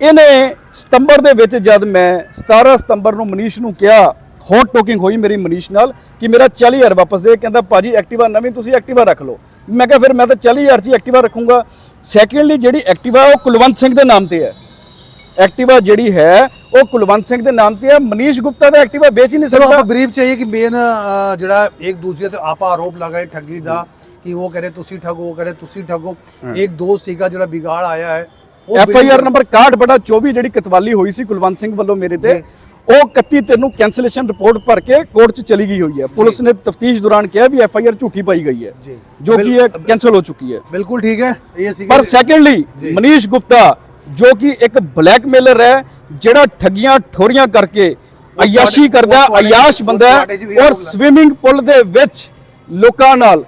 Speaker 1: ਇਹਨੇ ਸਤੰਬਰ ਦੇ ਵਿੱਚ ਜਦ ਮੈਂ 17 ਸਤੰਬਰ ਨੂੰ ਮਨੀਸ਼ ਨੂੰ ਕਿਹਾ ਹੌਟ ਟੋਕਿੰਗ ਹੋਈ ਮੇਰੀ ਮਨੀਸ਼ ਨਾਲ ਕਿ ਮੇਰਾ 40000 ਵਾਪਸ ਦੇ। ਕਹਿੰਦਾ ਭਾਜੀ ਐਕਟਿਵਾ ਨਵੀਂ ਤੁਸੀਂ ਐਕਟਿਵਾ ਰੱਖ ਲਓ। ਮੈਂ ਕਿਹਾ ਫਿਰ ਮੈਂ ਤਾਂ 40000 ਚ ਐਕਟਿਵਾ ਰੱਖੂੰਗਾ। ਸੈਕੰਡਲੀ ਜਿਹੜੀ ਐਕਟਿਵਾ ਉਹ ਕੁਲਵੰਤ ਸਿੰਘ ਦੇ ਨਾਮ ਤੇ ਹੈ। ਐਕਟਿਵਾ ਜਿਹੜੀ ਹੈ ਉਹ ਕੁਲਵੰਤ ਸਿੰਘ ਦੇ ਨਾਮ ਤੇ ਹੈ। ਮਨੀਸ਼ ਗੁਪਤਾ ਦਾ ਐਕਟਿਵਾ ਵੇਚ ਹੀ ਨਹੀਂ ਸਕਦਾ।
Speaker 2: ਆਪਾਂ ਬਰੀਫ ਚਾਹੀਏ ਕਿ ਮੇਨ ਜਿਹੜਾ ਇੱਕ ਦੂਜਰੇ ਤੇ ਆਪਾਂ ਆਰੋਪ ਲਗਾ ਰਹੇ ਠੱਗੀ ਦਾ ਕਿ ਉਹ ਕਹੇ ਤੁਸੀਂ ਠੱਗੋ ਉਹ ਕਹੇ ਤੁਸੀਂ ਠੱਗੋ। ਇੱਕ ਦੋਸਤ ਸੀਗਾ ਜਿਹੜਾ ਬਿਗਾੜ ਆਇਆ ਹੈ।
Speaker 1: ਐਫ ਆਈ ਆਰ ਨੰਬਰ 61 ਬਟਾ 24 ਜਿਹੜੀ ਕਤਵਾਲੀ ਹੋਈ ਸੀ ਕੁਲਵੰਤ ਸਿੰਘ ਵੱਲੋਂ ਮੇਰੇ ਤੇ। ਉਹ 31 ਤਿੰਨ ਨੂੰ ਕੈਂਸਲੇਸ਼ਨ ਰਿਪੋਰਟ ਭਰ ਕੇ ਕੋਰਟ 'ਚ ਚਲੀ ਗਈ ਹੋਈ ਹੈ। ਪੁਲਿਸ ਨੇ ਤਫਤੀਸ਼ ਦੌਰਾਨ ਕਿਹਾ ਵੀ ਐਫ ਆਈ ਆਰ ਝੂਠੀ ਪਾਈ ਗਈ ਹੈ
Speaker 2: ਜੋ।
Speaker 1: ਕਿ ਇਹ ਕੈਂਸਲ ਹੋ ਚੁੱਕੀ ਹੈ।
Speaker 2: ਬਿਲਕੁਲ ਠੀਕ ਹੈ ਇਹ ਸੀ
Speaker 1: ਪਰ ਸੈਕੰਡਲੀ ਮਨੀਸ਼ ਗੁਪਤਾ ਜੋ ਕਿ ਇੱਕ ਬਲੈਕਮੇਲਰ ਹੈ ਜਿਹੜਾ ਠੱਗੀਆਂ ਠੋਰੀਆਂ ਕਰਕੇ ਅਯਾਸ਼ੀ ਕਰਦਾ ਅਯਾਸ਼ ਬੰਦਾ ਔਰ ਸਵਿਮਿੰਗ ਪੂਲ ਦੇ ਵਿੱਚ ਲੋਕਾਂ ਨਾਲ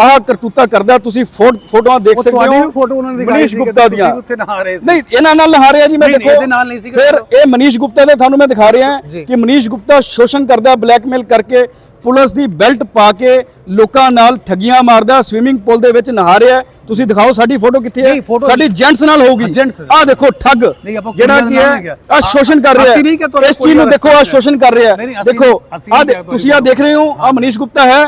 Speaker 1: ਆਹ ਕਰਤੂਤਾ ਕਰਦਾ ਤੁਸੀਂ ਫੋਟੋਆਂ ਦੇਖ ਸਕਦੇ
Speaker 2: ਤੁਹਾਡੀ
Speaker 1: ਹੋ
Speaker 2: ਵੀ ਫੋਟੋ ਉਹਨਾਂ ਨੇ ਦਿਖਾਈ
Speaker 1: ਮਨੀਸ਼
Speaker 2: ਸੀ
Speaker 1: ਗੁਪਤਾ
Speaker 2: ਤੁਸੀਂ
Speaker 1: ਦੀਆਂ
Speaker 2: ਉੱਥੇ ਨਹਾ ਰਹੇ ਸੀ।
Speaker 1: ਨਹੀਂ ਇਹਨਾਂ ਨਾਲ ਨਹਾ ਰਿਹਾ ਜੀ ਮੈਂ ਦੇਖੋ
Speaker 2: ਇਹਦੇ ਨਾਲ ਨਹੀਂ ਸੀਗਾ
Speaker 1: ਫਿਰ। ਇਹ ਮਨੀਸ਼ ਗੁਪਤਾ ਦੇ ਤੁਹਾਨੂੰ ਮੈਂ ਦਿਖਾ ਰਿਹਾ। ਕਿ ਮਨੀਸ਼ ਗੁਪਤਾ ਸ਼ੋਸ਼ਣ ਕਰਦਾ ਬਲੈਕਮੇਲ ਕਰਕੇ ਪੁਲਿਸ ਦੀ ਬੈਲਟ ਪਾ ਕੇ ਲੋਕਾਂ ਨਾਲ ਠੱਗੀਆਂ ਮਾਰਦਾ ਸਵਿਮਿੰਗ ਪੂਲ ਦੇ ਵਿੱਚ ਨਹਾ ਰਿਹਾ ਤੁਸੀਂ ਦਿਖਾਓ ਸਾਡੀ ਫੋਟੋ ਕਿੱਥੇ ਹੈ ਸਾਡੀ ਜੈਂਟਸ ਨਾਲ ਹੋਊਗੀ। ਆਹ ਦੇਖੋ ਠੱਗ ਜਿਹੜਾ ਕੀ ਹੈ। ਆ ਸ਼ੋਸ਼ਣ ਕਰ ਰਿਹਾ ਹੈ ਇਸ ਚੀਜ਼ ਨੂੰ ਦੇਖੋ ਆ ਸ਼ੋਸ਼ਣ ਕਰ ਰਿਹਾ ਹੈ ਦੇਖੋ ਆ ਤੁਸੀਂ ਆ ਦੇਖ ਰਹੇ ਹੋ ਆ ਮਨੀਸ਼ ਗੁਪਤਾ ਹੈ।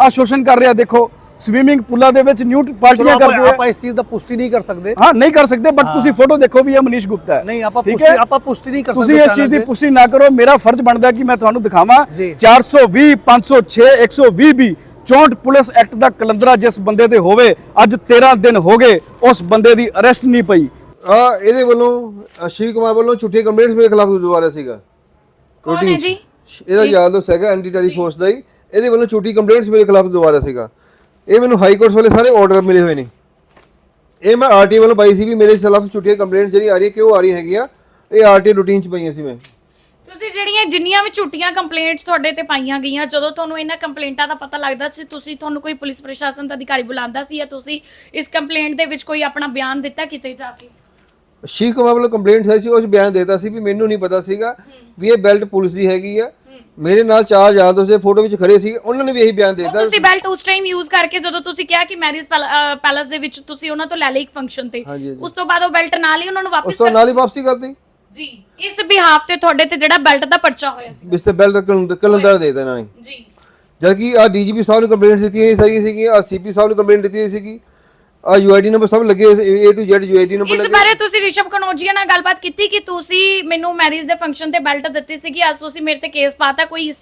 Speaker 1: ਆ ਸ਼ੋਸ਼ਣ ਕਰ ਰਿਹਾ ਦੇਖੋ ਸਵੀਮਿੰਗ ਪੂਲਾਂ ਦੇ ਵਿੱਚ ਨਿਊਟ ਪਾਰਟੀਆਂ ਕਰਦੇ ਆ
Speaker 2: ਆਪਾਂ ਇਸ ਚੀਜ਼ ਦਾ ਪੁਸ਼ਟੀ ਨਹੀਂ ਕਰ ਸਕਦੇ।
Speaker 1: ਹਾਂ ਨਹੀਂ ਕਰ ਸਕਦੇ ਬਟ ਤੁਸੀਂ ਫੋਟੋ ਦੇਖੋ ਵੀ ਇਹ ਮਨੀਸ਼ ਗੁਪਤਾ ਹੈ। ਨਹੀਂ
Speaker 2: ਆਪਾਂ
Speaker 1: ਪੁਸ਼ਟੀ
Speaker 2: ਆਪਾਂ ਪੁਸ਼ਟੀ ਨਹੀਂ ਕਰ ਸਕਦੇ
Speaker 1: ਤੁਸੀਂ ਇਸ ਚੀਜ਼ ਦੀ ਪੁਸ਼ਟੀ ਨਾ ਕਰੋ ਮੇਰਾ ਫਰਜ਼ ਬਣਦਾ ਕਿ ਮੈਂ ਤੁਹਾਨੂੰ ਦਿਖਾਵਾਂ। 420 506 120 ਵੀ 64 ਪੁਲਿਸ ਐਕਟ ਦਾ ਕਲੰਦਰਾ ਜਿਸ ਬੰਦੇ ਤੇ ਹੋਵੇ ਅੱਜ 13 ਦਿਨ ਹੋ ਗਏ ਉਸ ਬੰਦੇ ਦੀ ਅਰੈਸਟ ਨਹੀਂ ਪਈ।
Speaker 3: ਆ ਇਹਦੇ ਵੱਲੋਂ ਸ਼ਿਵ ਕੁਮਾਰ ਵੱਲੋਂ ਛੁੱਟੀ ਕੰਪਲੇਂਟਸ ਮੇਰੇ ਖਿਲਾਫ ਦੁਆਰਾ ਸੀਗਾ।
Speaker 4: ਕੋਟੀ
Speaker 3: ਇਹਦਾ ਯਾਦ ਹੋ ਸੈਗਾ ਐਂਟੀ ਟੈਰੀ ਫੋਰਸ ਦਾ ਹੀ। ਇਹਦੇ ਵੱਲੋਂ ਛੁੱਟੀ ਕੰਪਲੇਂਟਸ ਮੇਰੇ ਖਿਲਾਫ ਦੁਆਰਾ ਸੀਗਾ। ਇਹ ਮੈਨੂੰ ਹਾਈ ਕੋਰਟ ਵਾਲੇ ਸਾਰੇ ਆਰਡਰ ਮਿਲੇ ਹੋਏ ਨੇ। ਇਹ ਮੈਂ ਆਰਟੀ ਵੱਲੋਂ ਪਾਈ ਸੀ ਵੀ ਮੇਰੇ ਖਿਲਾਫ ਝੂਠੀਆਂ ਕੰਪਲੇਂਟਸ ਜਿਹੜੀ ਆ ਰਹੀ ਹੈ ਕਿਉਂ ਆ ਰਹੀ ਹੈਗੀਆਂ? ਇਹ ਆਰਟੀ ਰੂਟੀਨ ਚ ਪਈਆਂ ਸੀ ਮੈਂ।
Speaker 4: ਤੁਸੀਂ ਜਿਹੜੀਆਂ ਜਿੰਨੀਆਂ ਵੀ ਝੂਠੀਆਂ ਕੰਪਲੇਂਟਸ ਤੁਹਾਡੇ ਤੇ ਪਾਈਆਂ ਗਈਆਂ ਜਦੋਂ ਤੁਹਾਨੂੰ ਇਹਨਾਂ ਕੰਪਲੇਂਟਾਂ ਦਾ ਪਤਾ ਲੱਗਦਾ ਸੀ ਤੁਸੀਂ ਤੁਹਾਨੂੰ ਕੋਈ ਪੁਲਿਸ ਪ੍ਰਸ਼ਾਸਨ ਦਾ ਅਧਿਕਾਰੀ ਬੁਲਾਉਂਦਾ ਸੀ ਜਾਂ ਤੁਸੀਂ ਇਸ ਕੰਪਲੇਂਟ ਦੇ ਵਿੱਚ ਕੋਈ ਆਪਣਾ ਬਿਆਨ ਦਿੱਤਾ ਕਿਤੇ ਜਾ ਕੇ?
Speaker 3: ਕੁਮਾਰ ਵੱਲੋਂ ਕੰਪਲੇਂਟਸ ਆਈ ਸੀ 'ਚ ਬਿਆਨ ਦੇਤਾ ਸੀ ਵੀ ਮੈਨੂੰ ਨਹੀਂ ਪਤਾ ਸੀਗਾ ਵੀ ਇਹ ਬੈਲਟ ਪੁਲਿਸ ਦੀ ਹੈਗੀ ਆ। ਮੇਰੇ ਨਾਲ ਚਾਰ ਯਾਰ ਦੋਸਤ ਦੇ ਫੋਟੋ ਵਿੱਚ ਖੜੇ ਸੀ ਉਹਨਾਂ ਨੇ ਵੀ ਇਹੀ ਬਿਆਨ ਦੇਤਾ।
Speaker 4: ਤੁਸੀਂ ਬੈਲਟ ਉਸ ਟਾਈਮ ਯੂਜ਼ ਕਰਕੇ ਜਦੋਂ ਤੁਸੀਂ ਕਿਹਾ ਕਿ ਮੈਰਿਜ ਪੈਲਸ ਦੇ ਵਿੱਚ ਤੁਸੀਂ ਉਹਨਾਂ ਤੋਂ ਲੈ ਲਈ ਇੱਕ ਫੰਕਸ਼ਨ ਤੇ
Speaker 3: ਹਾਂਜੀ, ਹਾਂਜੀ।
Speaker 4: ਉਸ ਤੋਂ ਬਾਅਦ ਉਹ ਬੈਲਟ ਨਾਲ ਹੀ ਉਹਨਾਂ ਨੂੰ
Speaker 3: ਉਸ
Speaker 4: ਵਾਪਸ
Speaker 3: ਤੋਂ ਨਾਲ ਹੀ ਵਾਪਸੀ ਕਰਤੀ।
Speaker 4: ਜੀ ਇਸ ਬਿਹਾਫ ਤੇ ਤੁਹਾਡੇ ਤੇ ਜਿਹੜਾ ਬੈਲਟ ਦਾ ਪਰਚਾ ਹੋਇਆ ਸੀ।
Speaker 3: ਬਿਸ ਤੇ ਬੈਲਟ ਕਲੰਦਰ ਦੇ ਦਿੱਤਾ ਇਹਨਾਂ ਨੇ।
Speaker 4: ਜੀ।
Speaker 3: ਜਦ ਕਿ ਆ ਡੀਜੀਪੀ ਸਾਹਿਬ ਨੂੰ ਕੰਪਲੇਂਟ ਦਿੱਤੀ ਹੋਈ ਸਾਰੀ ਸੀਗੀ ਆ ਸੀਪੀ ਸਾਹਿਬ ਨੂੰ ਕੰਪਲੇਂਟ ਦਿੱਤੀ ਹੋਈ ਸੀਗੀ ਆ ਯੂਆਈਡੀ ਨੰਬਰ ਸਭ ਲੱਗੇ A to Z UID number
Speaker 4: ਇਸ ਬਾਰੇ ਤੁਸੀਂ ਰਿਸ਼ਵ ਕਨੋਜੀਆ ਨਾਲ ਗੱਲਬਾਤ ਕੀਤੀ ਕਿ ਤੁਸੀਂ ਮੈਨੂੰ ਮੈਰਿਜ ਦੇ ਫੰਕਸ਼ਨ ਤੇ ਬੈਲਟ ਦਿੱਤੀ ਸੀਗੀ ਅੱਜ ਤੁਸੀਂ ਮੇਰੇ ਤੇ ਕੇਸ ਪਾਤਾ ਕੋਈ ਇਸ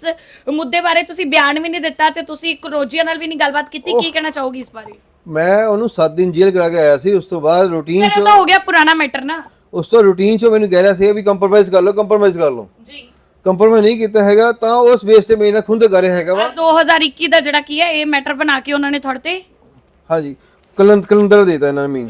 Speaker 4: ਮੁੱਦੇ ਬਾਰੇ ਤੁਸੀਂ ਬਿਆਨ ਵੀ ਨਹੀਂ ਦਿੱਤਾ ਤੇ ਤੁਸੀਂ ਕਨੋਜੀਆ ਨਾਲ ਵੀ ਨਹੀਂ ਗੱਲਬਾਤ ਕੀਤੀ ਕੀ ਕਹਿਣਾ ਚਾਹੋਗੇ ਇਸ ਬਾਰੇ?
Speaker 3: ਮੈਂ ਉਹਨੂੰ 7 ਦਿਨ ਜੇਲ੍ਹ ਕਰਾ ਕੇ ਆਇਆ ਸੀ ਉਸ ਤੋਂ ਬਾਅਦ ਰੂਟੀਨ ਚ
Speaker 4: ਤਾਂ ਹੋ ਗਿਆ ਪੁਰਾਣਾ ਮੈਟਰ ਨਾ।
Speaker 3: ਉਸ ਤੋਂ ਰੂਟੀਨ ਚ ਮੈਨੂੰ ਕਹਿ ਰਿਹਾ ਸੀ ਵੀ ਕੰਪਰੋਮਾਈਜ਼ ਕਰ ਲਓ ਕੰਪਰੋਮਾਈਜ਼ ਕਰ ਲਓ।
Speaker 4: ਜੀ।
Speaker 3: ਕੰਪਰੋਮਾਈਜ਼ ਨਹੀਂ ਕੀਤਾ ਹੈਗਾ ਤਾਂ ਉਸ ਬੇਸ ਤੇ ਮੇਰੇ ਨਾਲ ਖੁੰਦ ਕਰ ਰਿਹਾ ਹੈਗਾ ਵਾ।
Speaker 4: ਅੱਜ 2021 ਦਾ ਜਿਹੜਾ ਕੀ ਹੈ ਇਹ ਮੈਟਰ ਬਣਾ ਕੇ ਉਹਨਾਂ ਨੇ ਤੁਹਾਡੇ ਤੇ
Speaker 3: ਹਾਂਜੀ। ਕਲੰਦ ਕਲੰਦਰ ਦੇਤਾ ਇਹਨਾਂ ਨੇ ਮੀਨ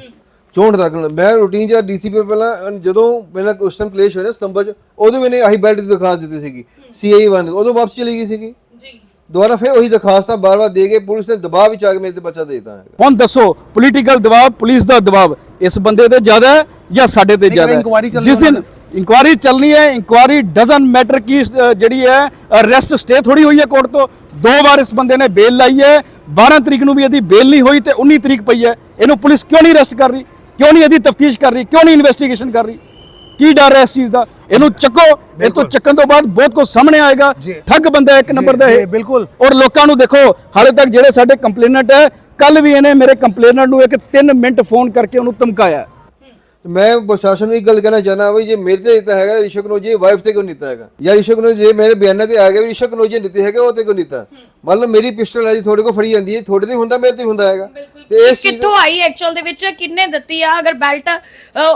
Speaker 3: 64 ਦਾ ਕਲੰਦਰ ਮੈਂ ਰੂਟੀਨ ਚ ਡੀਸੀਪੀ ਪਹਿਲਾਂ ਜਦੋਂ ਪਹਿਲਾਂ ਕੁਐਸਚਨ ਕਲੇਸ਼ ਹੋਇਆ ਨਾ ਸਤੰਬਰ ਚ ਉਦੋਂ ਮੈਨੇ ਆਹੀ ਬੈਲਟ ਦੀ ਦਰਖਾਸਤ ਦਿੱਤੀ ਸੀਗੀ ਸੀਆਈ 1 ਉਦੋਂ ਵਾਪਸ ਚਲੀ ਗਈ ਸੀਗੀ।
Speaker 4: ਜੀ।
Speaker 3: ਦੁਬਾਰਾ ਫਿਰ ਉਹੀ ਦਰਖਾਸਤਾਂ ਬਾਰ-ਬਾਰ ਦੇ ਕੇ ਪੁਲਿਸ ਨੇ ਦਬਾਅ ਵਿੱਚ ਆ ਕੇ ਮੇਰੇ ਤੇ ਬੱਚਾ ਦੇ ਦਿੱਤਾ। ਹੈਗਾ
Speaker 1: ਹੁਣ ਦੱਸੋ ਪੋਲੀਟੀਕਲ ਦਬਾਅ ਪੁਲਿਸ ਦਾ ਦਬਾਅ ਇਸ ਬੰਦੇ ਤੇ ਜ਼ਿਆਦਾ ਹੈ ਜਾਂ ਸਾਡੇ ਤੇ ਜ਼ਿਆਦਾ ਹੈ? ਜਿਸ ਦਿਨ ਇਨਕੁਆਰੀ ਚੱਲਣੀ ਹੈ ਇਨਕੁਆਰੀ ਡਸਨਟ ਮੈਟਰ ਕੀ ਜਿਹੜੀ ਹੈ ਅਰੈਸਟ ਸਟੇ ਥੋੜੀ ਹੋਈ ਹੈ ਕੋਰਟ ਤੋਂ। ਦੋ ਵਾਰ ਇਸ ਬੰਦੇ ਨੇ ਬੇਲ ਲਾਈ ਹੈ 12 ਤਰੀਕ ਨੂੰ ਵੀ ਇਹਦੀ ਬੇਲ ਨਹੀਂ ਹੋਈ ਤੇ 19 ਤਰੀਕ ਪਈ ਹੈ। ਇਹਨੂੰ ਪੁਲਿਸ ਕਿਉਂ ਨਹੀਂ ਅਰੈਸਟ ਕਰ ਰਹੀ? ਕਿਉਂ ਨਹੀਂ ਇਹਦੀ ਤਫਤੀਸ਼ ਕਰ ਰਹੀ? ਕਿਉਂ ਨਹੀਂ ਇਨਵੈਸਟੀਗੇਸ਼ਨ ਕਰ ਰਹੀ? ਕੀ ਡਰ ਹੈ ਇਸ ਚੀਜ਼ ਦਾ? ਇਹਨੂੰ ਚੱਕੋ। ਇਹ ਤੋਂ ਚੱਕਣ ਤੋਂ ਬਾਅਦ ਬਹੁਤ ਕੁਝ ਸਾਹਮਣੇ ਆਏਗਾ। ਠੱਗ ਬੰਦਾ ਇੱਕ ਨੰਬਰ ਦਾ ਇਹ
Speaker 2: ਬਿਲਕੁਲ।
Speaker 1: ਔਰ ਲੋਕਾਂ ਨੂੰ ਦੇਖੋ ਹਾਲੇ ਤੱਕ ਜਿਹੜੇ ਸਾਡੇ ਕੰਪਲੇਨੈਂਟ ਹੈ ਕੱਲ ਵੀ ਇਹਨੇ ਮੇਰੇ ਕੰਪਲੇਨੈਂਟ ਨੂੰ ਇੱਕ 3 ਮਿੰਟ ਫੋਨ ਕਰਕੇ ਉਹਨੂੰ ਧਮਕਾਇਆ।
Speaker 3: ਮੈਂ ਪ੍ਰਸ਼ਾਸਨ ਨੂੰ ਇੱਕ ਗੱਲ ਕਹਿਣਾ ਚਾਹਨਾ ਵੀ ਜੇ ਮੇਰੇ ਤੇ ਦਿੱਤਾ ਹੈਗਾ ਰਿਸ਼ਵ ਕਨੋਜੀ ਵਾਈਫ ਤੇ ਕਿਉਂ ਨਹੀਂ ਦਿੱਤਾ ਹੈਗਾ? ਜਾਂ ਰਿਸ਼ਵ ਕਨੋਜੀ ਜੇ ਮੇਰੇ ਬਿਆਨਾਂ ਤੇ ਆ ਗਿਆ ਵੀ ਰਿਸ਼ਵ ਕਨੋਜੀ ਦਿੱਤੇ ਹੈਗਾ, ਉਹ ਤੇ ਕਿਉਂ ਨਹੀਂ ਦਿੱਤਾ? ਮੰਨ ਲਓ ਮੇਰੀ ਪਿਸਟਲ ਹੈ ਜੀ ਤੁਹਾਡੇ ਕੋਲ ਫੜੀ ਜਾਂਦੀ ਹੈ ਤੁਹਾਡੇ ਤੇ ਹੁੰਦਾ ਮੇਰੇ ਤੇ ਹੁੰਦਾ ਹੈਗਾ। ਤੇ ਇਸ ਚੀਜ਼
Speaker 4: ਕਿੱਥੋਂ ਆਈ ਐਕਚੁਅਲ ਦੇ ਵਿੱਚ? ਕਿੰਨੇ ਦਿੱਤੀ ਆ? ਅਗਰ ਬੈਲਟ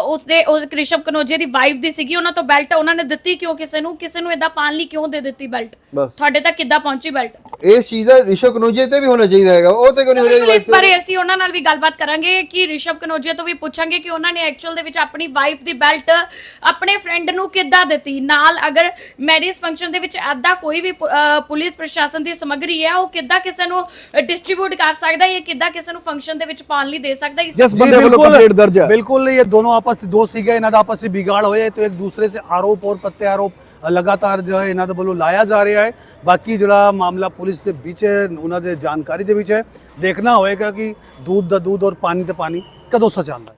Speaker 4: ਉਸ ਦੇ ਉਸ ਕ੍ਰਿਸ਼ਵ ਕਨੋਜੇ ਦੀ ਵਾਈਫ ਦੀ ਸੀਗੀ ਉਹਨਾਂ ਤੋਂ ਬੈਲਟ ਉਹਨਾਂ ਨੇ ਦਿੱਤੀ ਕਿਉਂ ਕਿਸੇ ਨੂੰ? ਕਿਸੇ ਨੂੰ ਇਦਾਂ ਪਾਣ ਲਈ ਕਿਉਂ ਦੇ ਦਿੱਤੀ ਬੈਲਟ
Speaker 3: ਬਸ।
Speaker 4: ਤੁਹਾਡੇ ਤੱਕ ਕਿੱਦਾਂ ਪਹੁੰਚੀ ਬੈਲਟ
Speaker 3: ਇਸ ਚੀਜ਼ ਦਾ ਰਿਸ਼ਵ ਕਨੋਜੀ ਤੇ ਵੀ ਹੋਣਾ ਚਾਹੀਦਾ ਹੈਗਾ ਉਹ ਤੇ ਕਿਉਂ ਨਹੀਂ ਹੋ
Speaker 4: ਬਿਲਕੁਲ
Speaker 3: ਰਿਹਾ
Speaker 4: ਇਸ ਬਾਰੇ ਅਸੀਂ ਉਹਨਾਂ ਨਾਲ ਵੀ ਗੱਲਬਾਤ ਕਰਾਂਗੇ ਕਿ ਰਿਸ਼ਵ ਕਨੋਜੀਆ ਤੋਂ ਵੀ ਪੁੱਛਾਂਗੇ ਕਿ ਉਹਨਾਂ ਨੇ ਐਕਚੁਅਲ ਦੇ ਵਿੱਚ ਆਪਣੀ ਵਾਈਫ ਦੀ ਬੈਲਟ ਆਪਣੇ ਫਰੈਂਡ ਨੂੰ ਕਿੱਦਾਂ ਦਿੱਤੀ? ਨਾਲ ਅਗਰ ਮੈਰਿਜ ਫੰਕਸ਼ਨ ਦੇ ਵਿੱਚ ਐਦਾਂ ਕੋਈ ਵੀ ਪੁ- ਅਹ ਪੁਲਿਸ ਪ੍ਰਸ਼ਾਸਨ ਦੀ ਸਮੱਗਰੀ ਹੈ ਉਹ ਕਿੱਦਾਂ ਕਿਸੇ ਨੂੰ ਡਿਸਟ੍ਰੀਬਿਊਟ ਕਰ ਸਕਦਾ ਹੈ ਕਿੱਦਾਂ ਕਿਸੇ ਨੂੰ ਫੰਕਸ਼ਨ ਦੇ ਵਿੱਚ ਪਾਉਣ ਲਈ ਦੇ ਸਕਦਾ ਹੈ ਇਸ
Speaker 1: ਜਿਸ ਬੰਦੇ ਵੱਲੋਂ ਕੰਪਲੇਂਟ ਦਰਜ ਹੈ
Speaker 2: बिल्कुल ये दोनों आपस दोस्त सीखे इन्हों का आपस में बिगाड़ होया है तो एक दूसरे से आरोप और प्रत्यारोप लगातार जो है इन्हों ਦੇ ਵੱਲੋਂ ਲਾਇਆ ਜਾ ਰਿਹਾ ਹੈ ਬਾਕੀ ਜਿਹੜਾ ਮਾਮਲਾ ਪੁਲਿਸ ਦੇ ਵਿੱਚ ਹੈ ਉਹਨਾਂ ਦੇ ਜਾਣਕਾਰੀ ਦੇ ਵਿੱਚ ਹੈ ਦੇਖਣਾ ਹੋਏਗਾ ਕਿ दूध ਦਾ दूध और पानी ਤੇ ਪਾਣੀ ਕਦੋਂ ਸਚ ਆਉਂਦਾ ਹੈ